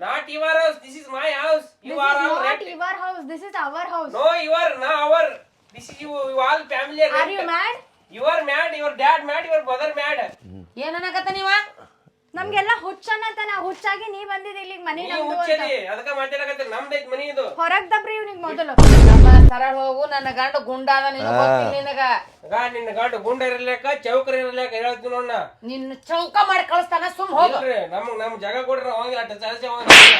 Not your house this is my house you are This is our not your house. This is our house. No your ನಾ our this is you all family Are you mad? You are mad your dad mad your brother mad ಏನ್ ಅನ್ನಕತ್ತ ನೀವ ನಮ್ಗೆಲ್ಲ ಹುಚ್ಚನ್ನತನ ಹುಚ್ಚಾಗಿ ನೀ ಬಂದಿದೆ ಇಲ್ಲಿಗೆ ಮನೆ ನೀವು ನಮ್ದು ಅಂತ. ಅದಕ್ಕ ಮಾತಾಡಕತ್ತೀರಿ ನಮ್ದೈತ್ ಮನಿ ಇದು. ಹೊರಗ್ ದಬ್ರಿ ಇವ್ನಿಗ್ ಮೊದಲು. ನಮ್ಮ ಸರಳ ಹೋಗು ನನ್ನ ಗಂಡ ಗುಂಡಾದ ನಿನಗ ಗೊತ್ತಿಲ್ಲ ನಿನಗ. ಗಾ ನಿನ್ನ ಗಂಡ ಗುಂಡ ಇರ್ಲೇಕ ಚೌಕರ್ ಇರ್ಲೇಕ ಹೇಳ್ತೀನಿ ನೋಡ ನಿನ್ನ ಚೌಕ ಮಾಡಿ ಕಳಿಸ್ತಾನ ಸುಮ್ ಹೋಗು. ಇಲ್ರಿ ನಮ್ ನಮ್ ಜಾಗ ಕೊಡ್ರಿ ಅಟ್ಟ ಚಾಲ್ಸಿ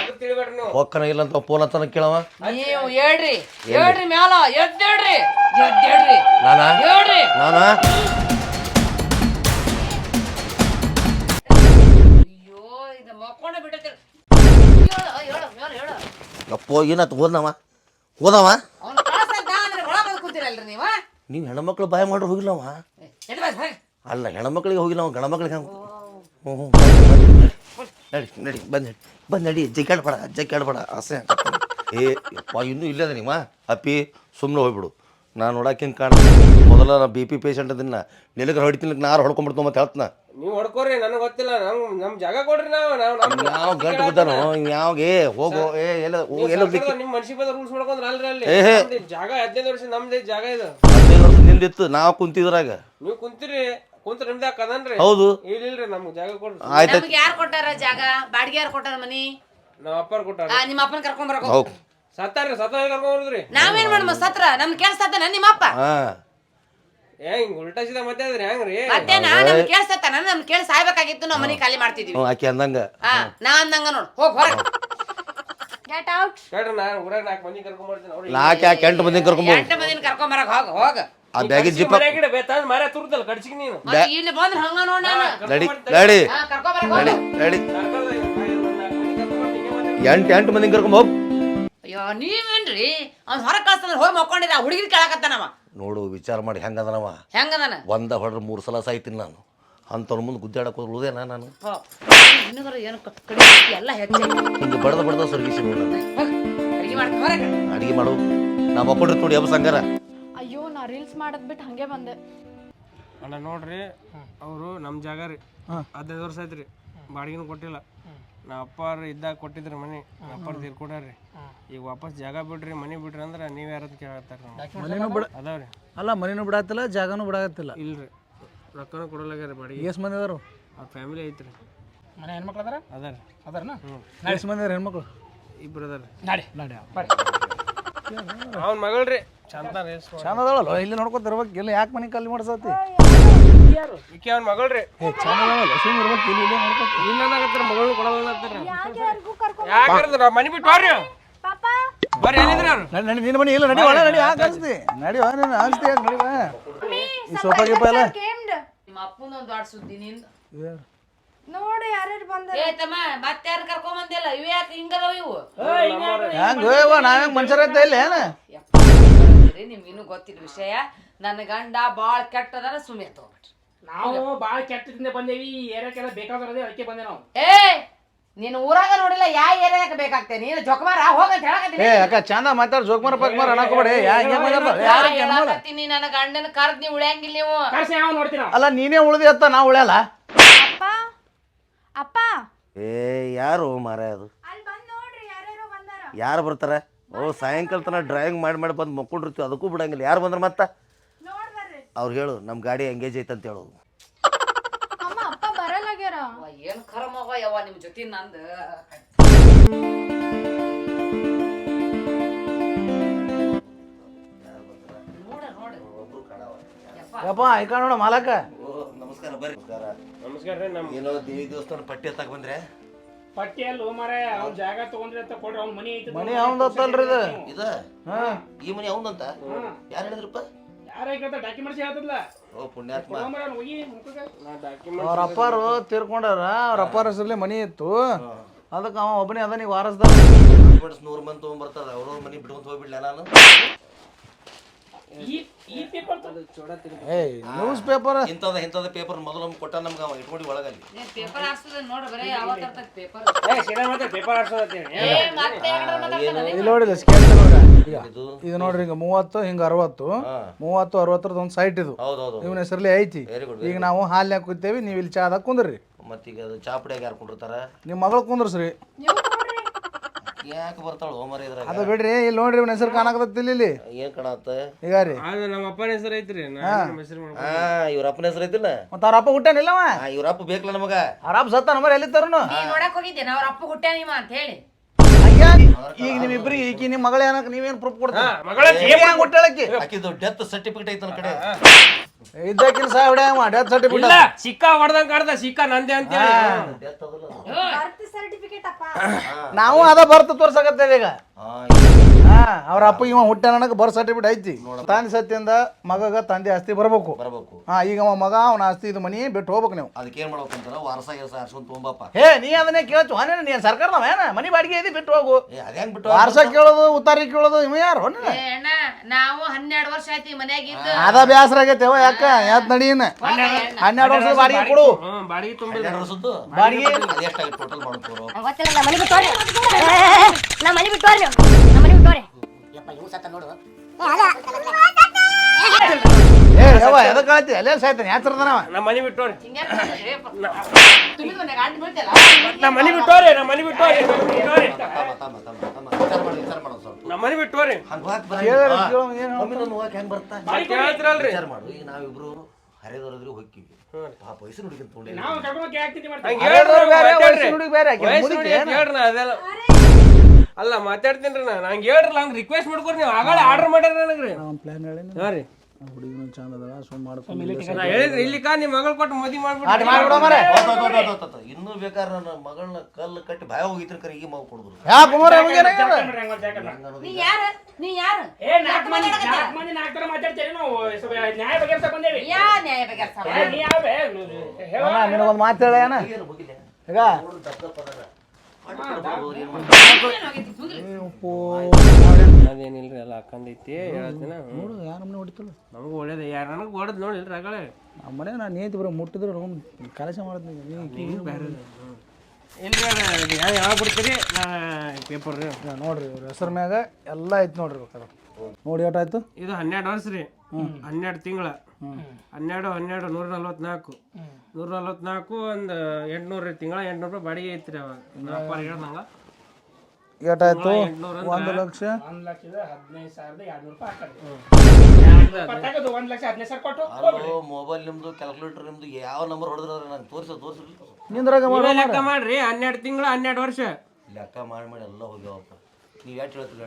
ಅದು ತಿಳಿಬೇಡ್ರಿ ನೀವು. ಹೋಗ್ಕನ ಇಲ್ಲ ಅಂತ ಫೋನ್ ಹತ್ತನ ಕೇಳವ? ನೀವು ಹೇಳ್ರಿ. ಹೇಳ್ರಿ ಮ್ಯಾಲ ಎದ್ದೇಳ್ರಿ ಎದ್ದೇಳ್ರಿ. ನಾನಾ? ಹೇಳ್ರಿ. ನಾನಾ? ಅಪ್ಪೋ ಏನಾಯ್ತು? ಹೋದವ ಹೋದವ? ಅವ್ನ ಅಂದ್ರೆ ಒಳಗೆ ಬಂದು ಕೂತಿರಲ್ರಿ ನೀವು? ನೀವು ಹೆಣ್ಮಕ್ಳು ಬಾಯ್ ಮಾಡ್ರು ಹೋಗಿಲ್ಲವ? ಎಲ್ಲಿ ಬಸ್ ಹೊರಗೆ ಅಲ್ಲ ಹೆಣ್ಮಕ್ಳಿಗೆ ಹೋಗಿಲ್ಲ ಅವ ಗಣಮಕ್ಳಿಗೆ ಹಂಗೆ ಹ್ಞೂ ಹ್ಞೂ ನಡಿ ನಡಿ ಬಂದ್ ನಡಿ. ಬಂದ್ ನಡಿ ಜಗ್ಗಾಡ್ಬೇಡ ಜಗ್ಗಾಡ್ಬೇಡ ಆಸೆ ಆಗತ್ತೆ. ಏ ಯಪ್ಪ ಇನ್ನೂ ಇಲ್ಲದ ನಿಮ್ಮ ಅಪ್ಪಿ ಸುಮ್ಮನೆ ಹೋಗ್ಬಿಡು. ನಾನು ನೋಡಕ್ಕೆ ಹಿಂಗೆ ಕಾಣ ಮೊದಲ ನಾ ಬಿ ಪಿ ಪೇಷಂಟ್ ಅದನ್ನ. ನಿನಗೆ ಹೊಡಿತೀನಿ ನಾರು ಹೊಡ್ಕೊಂಡ್ಬಿಡ್ತು ಮತ್ತೆ ಹೇಳ್ತನ. ನೀವ್ ಹೊಡ್ಕೋರಿ ನನಗೆ ಗೊತ್ತಿಲ್ಲ. ನಮ್ ನಮ್ ಜಾಗ ಕೊಡ್ರಿ ನಾವು ನಾವ್ ಗಂಟು ಬಿದ್ದಾನೋ ಯಾವ ಏ ಹೋಗೋ ಏ ಎಲ್ಲ ಹೋಗ್ ಎಲ್ಲ ಸರ್ಕಾರದ ನಿಮ್ ಮನ್ಷಿ ಬಂದ ರೂಲ್ಸ್ ಮಾಡ್ಕೊಂಡ್ರ ಅಲ್ರಿ ಅಲ್ಲಿ. ನಮ್ದು ಜಾಗ ಹದಿನೈದು ವರ್ಷ ನಮ್ದೇ ಜಾಗ ಇದು. ಹದಿನೈದು ವರ್ಷ ನಿಂದಿತ್ತು ನಾವು ಕುಂತಿದ್ರಾಗ. ನೀವ್ ಕುಂತಿರಿ ಕುಂತ್ರ ನಿಮ್ದ ಕದನ್ರಿ ಹೌದು. ಇಲ್ಲಿಲ್ರಿ ನಮ್ಗ್ ಜಾಗ ಕೊಡ್ರಿ. ಆಯ್ತು. ನಮ್ಗೆ ಯಾರು ಕೊಟ್ಟಾರ ಜಾಗ? ಬಾಡಿಗೆ ಯಾರು ಕೊಟ್ಟಾರ ಮನಿ? ನಾವ್ ಅಪ್ಪಾರ ಕೊಟ್ಟಾರ. ಆ, ನಿಮ್ಮ ಅಪ್ಪನ ಕರ್ಕೊಂಡ್ ಬರಕ ಹೋಗ್ ಸತ್ತಾರ್ರಿ ಸತ್ತ ಕರ್ಕೊಂಡ್ರಿ ನಾವೇನ್ ಮಾಡ್ಬೋದು ಸತ್ರ? ನಮ್ ಕೆಲ್ಸ ನಿಮ್ಮ ಹಾಂ. ಏ ಹಿಂಗ್ ಉಲ್ಟಾ ಸೀದಾ ಮತ್ತೆ ಅದ್ರ ಹೆಂಗ್ರಿ? ಮತ್ತೇನ ನಮ್ ಕೇಳಿಸ್ತತನ ನಮ್ ಕೇಳಿ ಸಾಯ್ಬೇಕಾಗಿತ್ತು ನಾವ್ ಮನಿ ಖಾಲಿ ಮಾಡ್ತಿದ್ವಿ. ಹ್ಞೂ ಆಕೆ ಅಂದಂಗ. ಹಾ ನಾ ಅಂದಂಗ ನೋಡ್ ಹೋಗ್ ಹೊರಗೆ. ಗೆಟ್ ಔಟ್ ಕೇಳ್ರಿ ನಾನು ಊರಾಗ ನಾಲ್ಕು ಮಂದಿ ಕರ್ಕೊಂಡ್ ಬರ್ತೀನಿ ಅವ್ರಿಗೆ ನಾಲ್ಕು ಯಾಕೆ ಎಂಟು ಮಂದಿ ಕರ್ಕೊಂಬೋದು ಎಂಟು ಮಂದಿನ ಕರ್ಕೊಂಡ್ ಬರಕ್ ಹೋಗ ಹೋಗ. ಆ ಬ್ಯಾಗಿನ ಜಿಪ್ಪ ಗಿಡ ಬೇತಾದ್ ಮರ ತುರ್ದಲ್ ಕಡ್ಸಿಗೆ ನೀನು. ಮತ್ತೆ ಇಲ್ಲಿ ಬಂದ್ರ ಹಂಗ ನೋಡ್ ನಾನು. ನಡಿ ನಡಿ. ಹಾ ಕರ್ಕೊಂಡ್ ಬರಕ್ ನಡಿ ಹೋಗ ನಡಿ ಸರ್ಕಾರದ ನಾಲ್ಕು ಮಂದಿ ಕರ್ಕೊಂಡ್ ಬರ್ತೀನಿ ಹಿಂಗೆ ಮಾತಾಡ್ತೀನಿ. ಎಂಟು ಎಂಟು ಮಂದಿ ಕರ್ಕೊಂಡ್ ಹೋಗ್. ಅಯ್ಯೋ ನೀವೇನ್ರಿ? ಅವ್ನ್ ಹೊರಗ್ ಕಳ್ಸ್ತಂದ್ರ ಹೋಗಿ ಮಕ್ಕೊಂಡಿದ್ದ ಹುಡುಗಿರ್ ಕೇಳಕತ್ತಾನವ ನೋಡು ವಿಚಾರ ಮಾಡಿ ಹೆಂಗದನವ? ಹೆಂಗದನ? ಒಂದ ಹೊಡ್ರ ಮೂರು ಸಲ ಸಾಯ್ತೀನಿ ನಾನು. ಅಂಥವ್ರ ಮುಂದೆ ಗುದ್ದಾಡಕ್ಕೆ ಹೋದೇನ ನಾನು? ನಿನಗರ ಏನು ಕಡಿಮೆ ಎಲ್ಲ ಹಿಂಗೆ ಬಡ್ದ ಬಡ್ದ ಸರ್ಗಿಸಿ ಅಡಿಗೆ ಮಾಡ್ತೀನಿ ಹೊರಗೆ ಅಡಿಗೆ ಮಾಡು. ನಾ ಮಕ್ಕೊಂಡಿರ್ತ ನೋಡಿ ಹಬ್ಬ ಸಂಗಾರ. ಅಯ್ಯೋ ನಾ ರೀಲ್ಸ್ ಮಾಡೋದ್ ಬಿಟ್ಟು ಹಂಗೆ ಬಂದೆ. ಅಣ್ಣ ನೋಡ್ರಿ ಅವರು ನಮ್ಮ ಜಾಗ ರೀ. ಹದಿನೈದು ವರ್ಷ ಆಯ್ತು ರೀ. ಬಾಡಿಗೆನೂ ಕೊಟ್ಟಿಲ್ಲ. ನಾ ಅಪ್ಪಾರು ಇದ್ದಾಗ ಕೊಟ್ಟಿದ್ರಿ ಮನೆ. ಅಪ್ಪಾರು ತೀರ್ಕೊಡ್ಯಾರ್ರಿ ಈಗ ವಾಪಸ್ ಜಾಗ ಬಿಡ್ರಿ ಮನೆ ಬಿಡ್ರಿ ಅಂದ್ರೆ ನೀವು ಯಾರದ್ ಕೇಳತ್ತಾರ ಮನೆನೂ ಬಿಡ ಅದಾವ್ರಿ ಅಲ್ಲ ಮನೆನೂ ಬಿಡಾತಿಲ್ಲ ಜಾಗನೂ ಬಿಡಾಕತ್ತಿಲ್ಲ. ಇಲ್ರಿ. ರೊಕ್ಕನೂ ಕೊಡಲಾಗ್ಯಾರ ಬಾಡಿಗೆ. ಎಷ್ಟು ಮಂದಿ ಅದಾರು? ಆ ಫ್ಯಾಮಿಲಿ ಐತ್ರಿ. ಮನೆ ಹೆಣ್ಮಕ್ಳು ಅದಾರ? ಅದಾರ. ಅದಾರನ? ಎಷ್ಟು ಮಂದಿ ಅದಾರ ಹೆಣ್ಮಕ್ಳು? ಇಬ್ರು ಅದಾರ. ನಾಡಿ. ನಡಿ ಅವ್ನ ಮಗಳ್ರಿ. ಚಂದ ಚಂದ ಅದಾವಲ್ಲ ಇಲ್ಲಿ ನೋಡ್ಕೊತಿರ್ಬೇಕು ಇಲ್ಲ ಯಾಕೆ ಮನೆ ಕಲ್ಲಿ ಮಾಡ್ಸತಿ? ಈಕೆ ಅವ್ನ ಮಗಳ್ರಿ ಮಗಳು ಯಾಕಂದ್ರ ಮನೆ ಬಿಟ್ಟು ಬರ್ರಿ ಬರ್ರಿ ಏನಿದ್ರಿ ಅವ್ರು? ನಡಿ ನಿನ್ನ ಮನೆ ಇಲ್ಲ ನಡಿ ಒಳ ನಡಿ ಯಾಕೆ ಅನ್ಸ್ತಿ ನಡಿ ವಾ ನೀನು ಅನ್ಸ್ತಿ ಯಾಕೆ ನಡಿ ಬಾ. ಈ ಸೋಫಾ ಗೀಪ ಎಲ್ಲ? ನಿಮ್ಮ ಅಪ್ಪನ ಒಂದು ದೊಡ್ಡ ಸುದ್ದಿ ನಿಂದು. ನೋಡಿ ಯಾರ್ಯಾರು ಬಂದಾರ. ಏ ತಮ್ಮ ಮತ್ತೆ ಯಾರು ಕರ್ಕೊಂಡ್ ಬಂದಿಲ್ಲ? ಇವು ಯಾಕೆ ಹಿಂಗದವ ಇವು? ಹೆಂಗ್ ನಾವ್ ಹೆಂಗ್ ಮನುಷ್ಯರ ಇದ್ದ ಇಲ್ಲ ಏನ? ನಿಮ್ಗೆ ಇನ್ನೂ ಗೊತ್ತಿಲ್ಲ ವಿಷಯ. ನನ್ನ ಗಂಡ ಬಾಳ ಕೆಟ್ಟದಾರ ಸುಮ್ಮನೆ ತಗೋಬಿಟ್ರಿ ನಾವು ಬಾಳ ಕೆಟ್ಟದಿಂದ ಬಂದೇವಿ ಈ ಏರಿಯಾಕ್ಕೆಲ್ಲ ಬೇಕಾದ್ರೆ ಅದಕ್ಕೆ ಬಂದೆ ನಾವು. ಏ ನಿನ್ನ ಊರಾಗ ನೋಡಿಲ್ಲ ಯಾ ಏರಿಯಾಕ ಬೇಕಾಗ್ತೇ ನೀನು ಜೊಕಮಾರ ಹೋಗಂತ ಹೇಳಕತ್ತೀನಿ ಏ ಅಕ್ಕ ಚಂದ ಮಾತಾಡ್ ಜೋಕ್ಮಾರ ಪಕ್ಮಾರ ಅನ್ನಕೋಬೇಡಿ ಯಾಕೆ ಮಾತಾಡ್ತಾರೆ ಯಾರು ಹೇಳಕತ್ತೀನಿ ನನ್ನ ಗಂಡನ ಕರ್ದ್ ನೀವು ಉಳ್ಯಂಗಿಲ್ಲ ನೀವು. ಕರ್ಸಿ ಯಾವ ನೋಡ್ತೀವಿ ನಾವು. ಅಲ್ಲ ನೀನೇ ಉಳಿದಿ ಅತ್ತ ನಾವು ಉಳ್ಯಲ್ಲ? ಅಪ್ಪ ಅಪ್ಪ. ಏ ಯಾರು ಮಾರ ಅದು? ಅಲ್ಲಿ ಬಂದ್ ನೋಡ್ರಿ ಯಾರ್ಯಾರೋ ಬಂದಾರ. ಯಾರು ಬರ್ತಾರೆ? ಓ ಸಾಯಂಕಾಲ ತನಕ ಡ್ರೈವಿಂಗ್ ಮಾಡಿ ಮಾಡಿ ಬಂದು ಮಕ್ಕೊಂಡಿರ್ತೀವಿ ಅದಕ್ಕೂ ಬಿಡಂಗಿಲ್ಲ. ಯಾರು ಬಂದ್ರೆ ಮತ್ತೆ? ನೋಡ್ ಬರ್ರಿ ಅವ್ರು ಹೇಳು ನಮ್ಮ ಗಾಡಿ ಎಂಗೇಜ್ ಐತೆ ಅಂತ ಹೇಳು. ಅಮ್ಮ ಅಪ್ಪ ಬರಲಾಗ್ಯಾರ ಏನು ಏನ್ ಕರ್ಮವ ಯವ್ವ ನಿಮ್ ಜೊತೆ ನಂದು. ನೋಡ ನೋಡ. ಯಪ್ಪ. ಐಕ ನೋಡ ಮಾಲಕ. ನಮಸ್ಕಾರ ಬರ್ರಿ. ನಮಸ್ಕಾರ ನಮಸ್ಕಾರ ರೀ ನಮ್ಮ ಏನೋ ದೇವಿ ದೇವಸ್ಥಾನ ಪಟ್ಟಿ ಎತ್ತಾಕ ಬಂದ್ರೆ? ಪಟ್ಟಿ ಹೋಮರ ಮಾರ ಅವ್ನ ಜಾಗ ತಗೊಂಡ್ರಿ ಅಂತ ಕೊಡ್ರಿ ಅವ್ನ ಮನಿ ಐತಿ ಮನೆ ಅವಂದ ಅತ್ತಲ್ರಿ ಇದು? ಇದ? ಹಾ. ಈ ಮನೆ ಅವಂದಂತ ಯಾರು ಹೇಳಿದ್ರಪ್ಪ? ಯಾರ ಡಾಕ್ಯುಮೆಂಟ್ಸ್ ಓ ಪುಣ್ಯಾತ್ಮ. ಅವ್ನ ಹೋಗಿ ಅವ್ರ ಅಪ್ಪಾರು ತೀರ್ಕೊಂಡಾರ ಅವ್ರ ಅಪ್ಪಾರ ಹೆಸರಲ್ಲಿ ಮನಿ ಇತ್ತು. ಅದಕ್ಕೆ ಅವ ಒಬ್ಬನೇ ಅದ ನೀವು ವಾರಸ್ದ ನೂರು ಮಂದಿ ತೊಗೊಂಬರ್ತಾರ ಅವ್ರವ್ರ ಮನೆ ಬಿಡ್ಕೊಂತ ಹೋಗ್ಬಿಡ್ಲ ನಾನು? ಏಯ್ ನ್ಯೂಸ್ ಪೇಪರ್ ಇಂಥದ ಇಂಥದ ಪೇಪರ್ ಮೊದಲು ನಮ್ಗೆ ಕೊಟ್ಟ ನಮ್ಗೆ ಅವ ಇಟ್ಕೊಂಡು ಒಳಗಲ್ಲಿ. ಪೇಪರ್ ನೋಡ್ರಿ ಬರೇ ಯಾವಾಗ ತರ್ತದ ಇಲ್ಲಿ ನೋಡಿಲ್ಲ ಇದು ಇದು ನೋಡ್ರಿ ಈಗ ಮೂವತ್ತು ಹಿಂಗ ಅರವತ್ತು. ಮೂವತ್ತು ಅರವತ್ತರದ ಒಂದು ಸೈಟ್ ಇದು. ಹೌದೌದು. ಇವನ ಹೆಸರಲ್ಲಿ ಐತಿ. ಈಗ ನಾವು ಹಾಲ್ನ್ಯಾಗ ಕೂತೇವಿ ನೀವು ಇಲ್ಲಿ ಚಾದಾಗ ಕುಂದ್ರಿ. ಮತ್ತೀಗ ಅದು ಚಾಪಡಿಯಾಗ ಯಾರು ಕೊಂಡಿರ್ತಾರ? ನಿಮ್ಮ ಮಗಳು ಕುಂದ್ರಸ್ರಿ. ಯಾಕೆ ಬರ್ತಾಳ ಹೋಮರ ಅದ ಬಿಡ್ರಿ ಇಲ್ಲಿ ನೋಡ್ರಿ ಇವ್ನ ಹೆಸರು ಕಾಣಕತ್ತಿಲ್ಲ ಇಲ್ಲಿ ಏನ್ ಕಾಣತ್ತ? ಈಗ ರೀ. ಅದು ನಮ್ಮ ಅಪ್ಪನ ಹೆಸರು ಐತ್ರಿ ನಾ ನಮ್ಮ ಹೆಸರು ಮಾಡ್ಕೊಂಡು ಆ ಇವ್ರ ಅಪ್ಪನ ಹೆಸರು ಐತಿಲ್ಲ? ಮತ್ತ ಅವ್ರ ಅಪ್ಪ ಹುಟ್ಟಾನಿಲ್ಲವ ಆ ಇವ್ರ ಅಪ್ಪ ಬೇಕಲ್ಲ ನಮಗ? ಅವ್ರ ಅಪ್ಪ ಸತ್ತ ನಮ್ಮ ಎಲ್ಲಿ ತರನು ನೋಡಕ್ ಹೋಗಿದ್ದೇನೆ ಅವ್ರ ಅಪ್ಪ ಹುಟ್ಟ್ಯಾನ ನಿಮ್ಮ ಅಂತ ಹೇಳಿ. ಈಗ ನಿಮ್ಮಿಬ್ರಿಗೆ ಈಗ ನಿಮ್ಮ ಮಗಳ ಏನಕ್ಕೆ ನೀವೇನ್ ಪ್ರೂಫ್ ಕೊಡ್ತೀವಿ ಮಗಳ ಆಕಿದು ಡೆತ್ ಸರ್ಟಿಫಿಕೇಟ್ ಐತೆ ನನ್ನ ಕಡೆ ಇದ್ದಕ್ಕಿನ ಸಹ ಹೊಡ್ಯಾವ ಡೆತ್ ಸರ್ಟಿಫಿಕೇಟ್ ಇಲ್ಲ ಸಿಕ್ಕ ಹೊಡ್ದಂಗ್ ಕಾಡ್ದ ಸಿಕ್ಕ ನಂದೆ ಅಂತೇಳಿ. ಡೆತ್ ಅದಲ್ಲ ಬರ್ತ್ ಸರ್ಟಿಫಿಕೇಟ್ ಅಪ್ಪ. ನಾವು ಅದ ಬರ್ತ ತೋರ್ಸಕತ್ತೇವೆ ಈಗ. ಹಾ ಅವ್ರ ಅಪ್ಪ ಇವ ಹುಟ್ಟಾನಕ ಬರ್ತ್ ಸರ್ಟಿಫಿಕೇಟ್ ಐತಿ. ತಂದೆ ಸತ್ಯಂದ ಮಗಗ ತಂದೆ ಆಸ್ತಿ ಬರ್ಬೇಕು. ಬರಬೇಕು. ಹಾ ಈಗ ಅವ ಮಗ ಅವನ ಆಸ್ತಿ ಇದು ಮನಿ ಬಿಟ್ಟು ಹೋಗ್ಬೇಕು ನೀವು. ಅದಕ್ಕೆ ಏನ್ ಮಾಡ್ಬೇಕು ಅಂತಾರ ವಾರಸ ಗಿರಸ ತೊಗೊಂಬಪ್ಪ. ಹೇ ನೀ ಅದನ್ನೇ ಕೇಳ್ತು ಅನೇನ ನೀನ್ ಸರ್ಕಾರದವ ಏನ? ಮನಿ ಬಾಡಿಗೆ ಐತಿ ಬಿಟ್ಟು ಹೋಗು. ಏ ಅದ್ಯಾಂಗ್ ಬಿಟ್ಟು ವಾರಸ ಕೇಳೋದು ಉತ್ತಾರಿ ಕೇಳೋದು ಇವ ಯಾರು? ಏ ಅಣ್ಣ ನಾವು ಹನ್ನೆರಡು ವರ್ಷ ಆಯ್ತಿ ಮನ್ಯಾಗ ಇದ್ದು. ಅದ ಬೇಸರ ಆಗೈತೆ ಅವ ಯಾಕ? ಯಾತ್ ನಡೀನ ಹನ್ನೆರಡು ವರ್ಷ ಬಾಡಿಗೆ ಕೊಡು. ಹ್ಮ್ ಬಾಡಿಗೆ ತುಂಬಿ ಹನ್ನೆರಡು ವರ್ಷದ್ದು? ಬಾಡಿಗೆ ಎಷ್ಟಾಗಿ ಟೋಟಲ್ ಮಾಡ್ಕೋರು ಗೊತ್ತಿಲ್ಲ ನಾ ಮನೆ ಬಿಟ್ಟು ನಮ್ಮ ಮನೆ ಬಿಟ್ಟು ನಮ್ಮ ಮನೆ ಬಿಟ್ಟು ಏ ಯವ್ವ ಎದಕ್ ಕಳ್ತಿ ಅಲ್ಲೇ ಸಾಯ್ತಾನೆ ಯಾತ್ರದನವ ನಮ್ಮ ಮನೆ ಬಿಟ್ಟೋರಿ? ನಮ್ಮ ಮನೆ ಬಿಟ್ಟೋರಿ ನಮ್ಮ ಮನೆ ಬಿಟ್ಟೋರಿ ಮನೆ ಬಿಟ್ಟೋರಿ ಕೇಳೋ ಏನು ಹೆಂಗ್ ಬರ್ತಾ? ಕೇಳ್ತಿರಲ್ರಿ ವಿಚಾರ ಮಾಡು. ಈಗ ನಾವಿಬ್ರು ಹರಿದವರದ್ರಿ ಹೋಗ್ತೀವಿ. ಪಾಪ ವಯಸ್ಸು ಹುಡುಗಿ ನಾವು ಕರ್ಕೊಂಡು ಹೇಳ್ರಿ ಬೇರೆ, ವಯಸ್ಸಿನ ಹುಡುಗಿ ಬೇರೆ, ಅದೆಲ್ಲ. ಅಲ್ಲ ಮಾತಾಡ್ತೀನಿ ನಾ ನಂಗೆ ಹೇಳ್ರಲ್ಲ ಹಂಗೆ ರಿಕ್ವೆಸ್ಟ್ ಮಾಡ್ಕೊರಿ ನೀವು. ಆಗಳೇ ಆರ್ಡರ್ ಮಾಡ್ಯಾರ ನನಗ್ರಿ. ಪ್ಲಾನ್ ಹೇಳಿ ಹಾ ರೀ. ಹುಡುಗಿನ ಚಂದ ಅದ ಸುಮ್ ಮಾಡ್ಕೊಂಡು ನಾ ಹೇಳಿದ್ರಿ ಇಲ್ಲಿ ಕಾ ನಿಮ್ಮ ಮಗಳು ಕೊಟ್ಟು ಮದಿ ಆಟ ಮಾಡ್ಬಿಟ್ಟು ಇನ್ನೂ ಬೇಕಾದ್ರೆ ನನ್ನ ಮಗಳನ್ನ ಕಲ್ಲು ಕಟ್ಟಿ ಭಯ ಹೋಗಿತ್ರ ಕರೆ ಈ ಮಗ ಕೊಡುದ್ರು ಯಾ ಕುಮಾರ ನೀ ಯಾರು? ನೀ ಯಾರು? ಏ ನಾಲ್ಕು ಮಂದಿ ನಾಲ್ಕು ಮಂದಿ ನಾಲ್ಕು ತರ ಮಾತಾಡ್ತೀರಿ ನಾವು. ಸ್ವಲ್ಪ ನ್ಯಾಯ ಬಗೆಹರಿಸ ಬಂದೇವಿ. ಯಾ ನ್ಯಾಯ ಬಗೆಹರ್ಸವ? ಏ, ನೀ ಯಾವ ನಿನಗೊಂದು ಮಾತು ಹೇಳ ಈಗ? ಅದೇನಿಲ್ರಿ ಎಲ್ಲ ಹಾಕಂದೈತಿ ಹೇಳ್ತೀನಿ? ನೋಡು ಯಾರ ಮನೆ ಹೊಡಿತಲ್ಲ? ನಮಗೆ ಒಳ್ಳೇದು ಯಾರು ನನಗೆ ಹೊಡೆದ್ ನೋಡಿಲ್ರಿ ರಗಳೆ ನಮ್ಮ ಮನೆ ನಾನು ನೇತಿ ಬರೋ ಮುಟ್ಟಿದ್ರೆ ಕೆಲಸ ಮಾಡಿದ್ನಿ ಇಲ್ರಿ ಯಾವ ಯಾವಾಗ ಬಿಡ್ತೀರಿ? ಪೇಪರ್ ರೀ. ನೋಡ್ರಿ ಇವ್ರ ಹೆಸರ ಮ್ಯಾಗ ಎಲ್ಲ ಐತಿ ನೋಡ್ರಿ ಬೇಕಾದ್ರೆ ನೋಡಿ ಆಯ್ತು? ಇದು ಹನ್ನೆರಡು ವರ್ಷ ರೀ. ಹನ್ನೆರಡು ತಿಂಗಳ. ಹನ್ನೆರಡು ಹನ್ನೆರಡು ನೂರ ನಲ್ವತ್ನಾಲ್ಕು. ನೂರ ನಲ್ವತ್ನಾಲ್ಕು ಒಂದು ಎಂಟ್ನೂರು ರೀ ತಿಂಗಳ ಎಂಟ್ನೂರು ರೂಪಾಯಿ ಬಾಡಿಗೆ ಐತ್ರಿ ಅವಾಗ. ನಾಲ್ಕು ಹೇಳ್ದಂಗ. ಏಟಾಯ್ತು ಎಂಟ್ನೂರ ಒಂದು ಲಕ್ಷ? ಒಂದು ಲಕ್ಷದ ಹದಿನೈದು ಸಾವಿರದ ಎರಡ್ನೂರು ರೂಪಾಯಿ ಹಾಕಿ ಲಕ್ಷ ಹದಿನೈದು ಸಾವಿರ ಕೊಟ್ಟು ಮೊಬೈಲ್ ನಿಮ್ದು ಕ್ಯಾಲ್ಕುಲೇಟರ್ ನಿಮ್ದು ಯಾವ ನಂಬರ್ ಹೊಡೆದ್ರ ನಂಗೆ ತೋರಿಸ ತೋರಿಸಿ. ನಿಂದ್ರಾಗ ಮಾಡ್ರಿ. ಹನ್ನೆರಡು ತಿಂಗಳ ಹನ್ನೆರಡು ವರ್ಷ. ಲೆಕ್ಕ ಮಾಡಿ ಮಾಡಿ ಎಲ್ಲ ಹೋಗ್ಯಾವಪ್ಪ. ನೀವು ಎಷ್ಟು ಹೇಳ್ತೀರಿ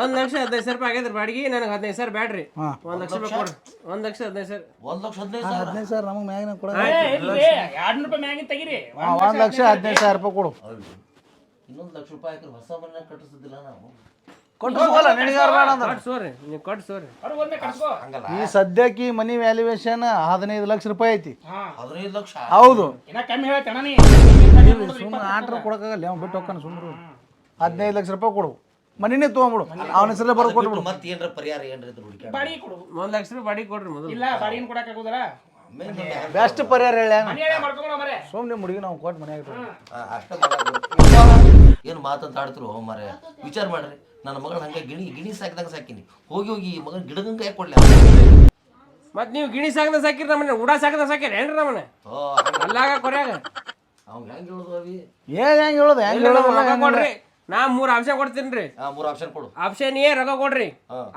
ಒಂದ್ ಲಕ್ಷ ಹದಿನೈದು ಸಾವಿರ ರೂಪಾಯಿ ಆಗೈತ್ರಿ ಬಾಡಿಗೆ ನನಗೆ ಹದಿನೈದು ಸಾವಿರ ಬ್ಯಾಡ್ರಿ. ಒಂದ್ ಲಕ್ಷ ರೂಪಾಯಿ ಕೊಡ್ರಿ ಒಂದ್ ಲಕ್ಷ ಹದಿನೈದು ಸಾವಿರ. ಒಂದ್ ಲಕ್ಷ ಹದಿನೈದು ಸಾವಿರ? ಹದಿನೈದು ಸಾವಿರ ನಮಗೆ ಮ್ಯಾಗಿನ ಕೊಡ ಎರಡ್ನೂರು ರೂಪಾಯಿ ಮ್ಯಾಗಿನ ತೆಗಿರಿ. ಒಂದು ಲಕ್ಷ ಹದಿನೈದು ಸಾವಿರ ರೂಪಾಯಿ ಕೊಡು. ಇನ್ನೊಂದು ಲಕ್ಷ ರೂಪಾಯಿ ಹಾಕಿದ್ರೆ ಹೊಸ ಮನೆ ನಾವು? ಕೊಟ್ಟು ಹೋಗಲ್ಲ ನಿನಗಾರ ಬೇಡ ಅಂದ್ರೆ. ಕಟ್ಸೋರಿ ನೀವು ಕಟ್ಸೋರಿ ಅವ್ರಿಗೆ ಒಂದೇ ಕಟ್ಸ್ಕೋ ಹಂಗಲ್ಲ ಈ ಸದ್ಯಕ್ಕೆ ಈ ಮನಿ ವ್ಯಾಲ್ಯೂಯೇಷನ್ ಹದಿನೈದು ಲಕ್ಷ ರೂಪಾಯಿ ಐತಿ. ಹಾ. ಹದಿನೈದು ಲಕ್ಷ? ಹೌದು. ಇನ್ನ ಕಮ್ಮಿ ಹೇಳ್ತೇಣ ನೀ. ಸುಮ್ಮನೆ ಆಟ್ರ ಕೊಡಕ್ಕಾಗಲ್ಲ ಅವ್ನು ಬಿಟ್ಟು ಹೋಗ್ತಾನೆ ಸುಮ್ಮನೆ ಹದಿನೈದು ಲಕ್ಷ ರೂಪಾಯಿ ಕೊಡು. ಮನಿನೇ ತೊಗೊಂಬಿಡು ಅವನ ಹೆಸರಲ್ಲೇ ಬರೋ ಕೊಟ್ಬಿಡು. ಮತ್ತೆ ಏನ್ರ ಪರಿಹಾರ ಏನ್ರ ಇದ್ರ ಹುಡುಕಿ ಬಾಡಿಗೆ ಕೊಡು. ಒಂದ್ ಲಕ್ಷ ರೂಪಾಯಿ ಬಾಡಿಗೆ ಕೊಡ್ರಿ ಮೊದಲು. ಇಲ್ಲ ಬಾಡಿನ ಕೊಡಕ್ ಆಗುದಲ್ಲ? ಬೆಸ್ಟ್ ಪರಿಹಾರ ಹೇಳ. ಮನೆ ಹೇಳಿ ಮಾಡ್ಕೊಂಡ ಮರೆ ಸುಮ್ಮನೆ ಮುಡುಗಿ ನಾವು ಕೊಟ್ಟು ಮನ್ಯಾಗ. ಅಷ್ಟ ಏನು ಮಾತಂತ ಆಡ್ತಿರು ಹೋ ಮರೆ ವಿಚಾರ ಮಾಡ್ರಿ. ನನ್ನ ಮಗಳ ಹಂಗೆ ಗಿಣಿ ಗಿಣಿ ಸಾಕಿದಂಗೆ ಸಾಕಿನಿ. ಹೋಗಿ ಹೋಗಿ ಈ ಮಗನ ಗಿಡಗಂಗ ಯಾಕೆ ಕೊಡ್ಲಿ ಮತ್ತೆ ನೀವು ಗಿಣಿ ಸಾಕದ ಸಾಕಿರಿ ನಮ್ಮನೆ ಉಡಾ ಸಾಕದ ಸಾಕಿರಿ ಏನ್ರಿ ನಮ್ಮನೆ? ಓ ಅಲ್ಲಾಗ ಕೊರ್ಯಾಗ. ಅವ್ನು ಹೆಂಗೆ ಹೇಳುದು ಅವಿ? ಏನ್ ಹೆಂಗ್ ಹೇಳೋದು? ಹೆಂಗ್ ಹೇಳೋದು? ಕೊಡ್ರಿ. ನಾ ಮೂರ್ ಆಪ್ಷನ್ ಕೊಡ್ತೀನಿ ರೀ. ಆ ಮೂರು ಆಪ್ಷನ್ ಕೊಡು. ಆಪ್ಷನ್ ಎ ರೊಕ್ಕ ಕೊಡ್ರಿ.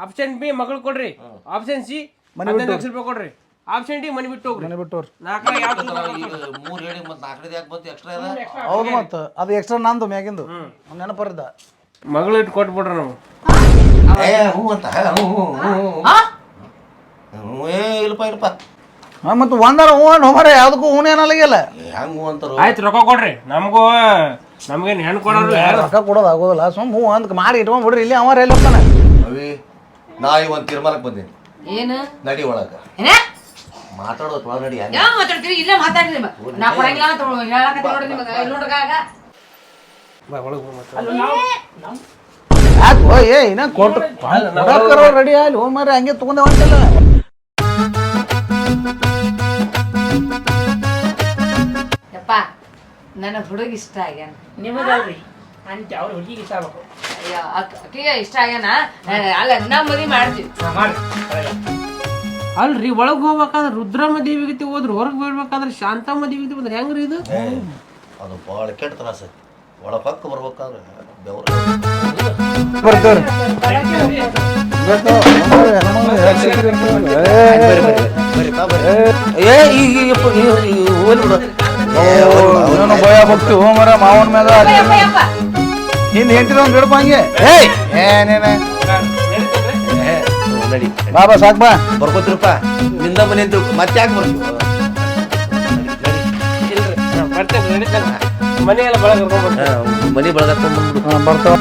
ಆಪ್ಷನ್ ಬಿ ಮಗಳು ಕೊಡ್ರಿ. ಆಪ್ಷನ್ ಸಿ ಹದಿನೈದು ಲಕ್ಷ ರೂಪಾಯಿ ಕೊಡ್ರಿ. ಆಪ್ಷನ್ ಡಿ ಮನಿ ಬಿಟ್ಟು ಹೋಗ್ರಿ. ಮನೆ ಬಿಟ್ಟವ್ರಿ ನಾಲ್ಕರ ಯಾವ ಈಗ ಮೂರು ಹೇಳಿ ಮತ್ತೆ ನಾಲ್ಕನೇದು ಯಾಕೆ ಬಂತು? ಎಕ್ಸ್ಟ್ರಾ ಅದ ಹೌದು ಮತ್ತೆ ಅದು ಎಕ್ಸ್ಟ್ರಾ ನಂದು ಮ್ಯಾಗಿಂದು. ನೆನಪರಿದ ಮಗಳು ಇಟ್ಟು ಕೊಟ್ಬಿಡ್ರಿ ನಾವು ಏ ಹ್ಞೂ ಅಂತ. ಹ್ಞೂ ಹ್ಞೂ ಹ್ಞೂ. ಹ್ಞೂ ಏ ಇಲ್ಲಪ್ಪ ಇಲ್ಲಪ್ಪ. ಹಾ ಮತ್ತೆ ಒಂದಾರ ಹೂ ಅನ್ನು ಯಾವುದಕ್ಕೂ ಯಾವ್ದಕ್ಕೂ ಹೂನೇನಲ್ಲ ಅನ್ನಲಾಗಿಲ್ಲ ಹೆಂಗ್ ಹೂ ಅಂತಾರೋ? ಆಯ್ತು ರೊಕ್ಕ ಕೊಡ್ರಿ. ನಮಗೂ ನಮ್ಗೇನ್ ಹೆಣ್ಣು ಕೊಡೋರು ಯಾರು? ರೊಕ್ಕ ಕೊಡೋದು ಆಗೋದಿಲ್ಲ. ಸುಮ್ಮ ಹೂ ಅಂತ ಮಾಡಿ ಇಟ್ಕೊಂಡ್ ಬಿಡ್ರಿ ಇಲ್ಲಿ ಅವ ಎಲ್ಲಿ ಹೋಗ್ತಾನೆ ಅವಿ ನಾ ಈ ಒಂದು ತೀರ್ಮಾನಕ್ಕೆ ಬಂದೀನಿ. ಏನು? ನಡಿ ಒಳಗ. ಏನ? ಮಾತಾಡೋದು ಒಳಗ ನಡಿ ಹೆಂಗೆ ಯಾವ ಮಾತಾಡ್ತೀರಿ ಇಲ್ಲೇ ಮಾತಾಡ್ರಿ ನಾ ಕೊಡಂಗಿಲ್ಲ ಅಂತ ಹೇಳಕತ್ತಿ ನೋಡ್ರಿ ನಿಮಗೆ. ಇಲ್ಲಿ ನೋಡ್ರಿ ಆಗ. ಯಾಕೆ? ಓ ಏ ಇನ್ನ ಕೊಟ್ಟು ರೆಡಿ ಆಗಲಿ ಹೋಗಿ ಮಾರಿ ಹಂಗೆ ತಗೊಂಡೆ ಹೊಂಟಿಲ್ಲ. ಯಪ್ಪ ನನ್ನ ಹುಡುಗ ಇಷ್ಟ ಆಗ್ಯಾನ ನಿಮಗಲ್ರಿ ಅಂತ ಅವ್ರ ಹುಡುಗಿಗೆ ಇಷ್ಟ ಆಗ್ಬೇಕು ಅಯ್ಯೋ ಅಕ್- ಅಕ್ಕಿಗೆ ಇಷ್ಟ ಆಗ್ಯಾನ ಅಲ್ಲ ನಾ ಮದುವೆ ಮಾಡ್ತೀವಿ ಹಾ, ಮಾಡಿ ಅಲ್ರಿ ಒಳಗ್ ಹೋಗ್ಬೇಕಾದ್ರೆ ರುದ್ರಮ್ಮ ದೇವಿಗತಿ ಹೋದ್ರು ಹೊರಗ್ ಬೀಳ್ಬೇಕಾದ್ರೆ ಶಾಂತಮ್ಮ ದೇವಿಗತಿ ಬಂದ್ರೆ ಹೆಂಗ್ರಿ ಇದು ಅದು ಭಾಳ ಕೆಟ್ಟ ತ್ರಾಸ ಐತಿ ಒಳ ಪಕ್ಕ ಬರ್ಬೇಕಾದ್ರೆ ಬೆವ್ರ ಬರ್ತಾರೆ ಏ ಈಗ ಭಯ ಭಕ್ತಿ ಹೋ ಮರ ಮಾವನ ಮೇಲೆ ನಿನ್ನ ಯಪ್ಪ ಒಂದು ಹೆಂಟಿನ ಒಂದ್ ಗಿಡಪ ಹಂಗೆ ಏಯ್ ಏನೇನೆ ನಡಿ ಬಾಬಾ ಸಾಕ್ ಬಾ ಬರ್ಕೋತಿರಪ್ಪ ನಿಂದ ಮನೆ ಮತ್ತೆ ಯಾಕೆ ಬರ್ತೀವಿ ಮನೆ ಎಲ್ಲ ಬಳಗ ಮನೆ ಬಳಗ ಬರ್ತಾವ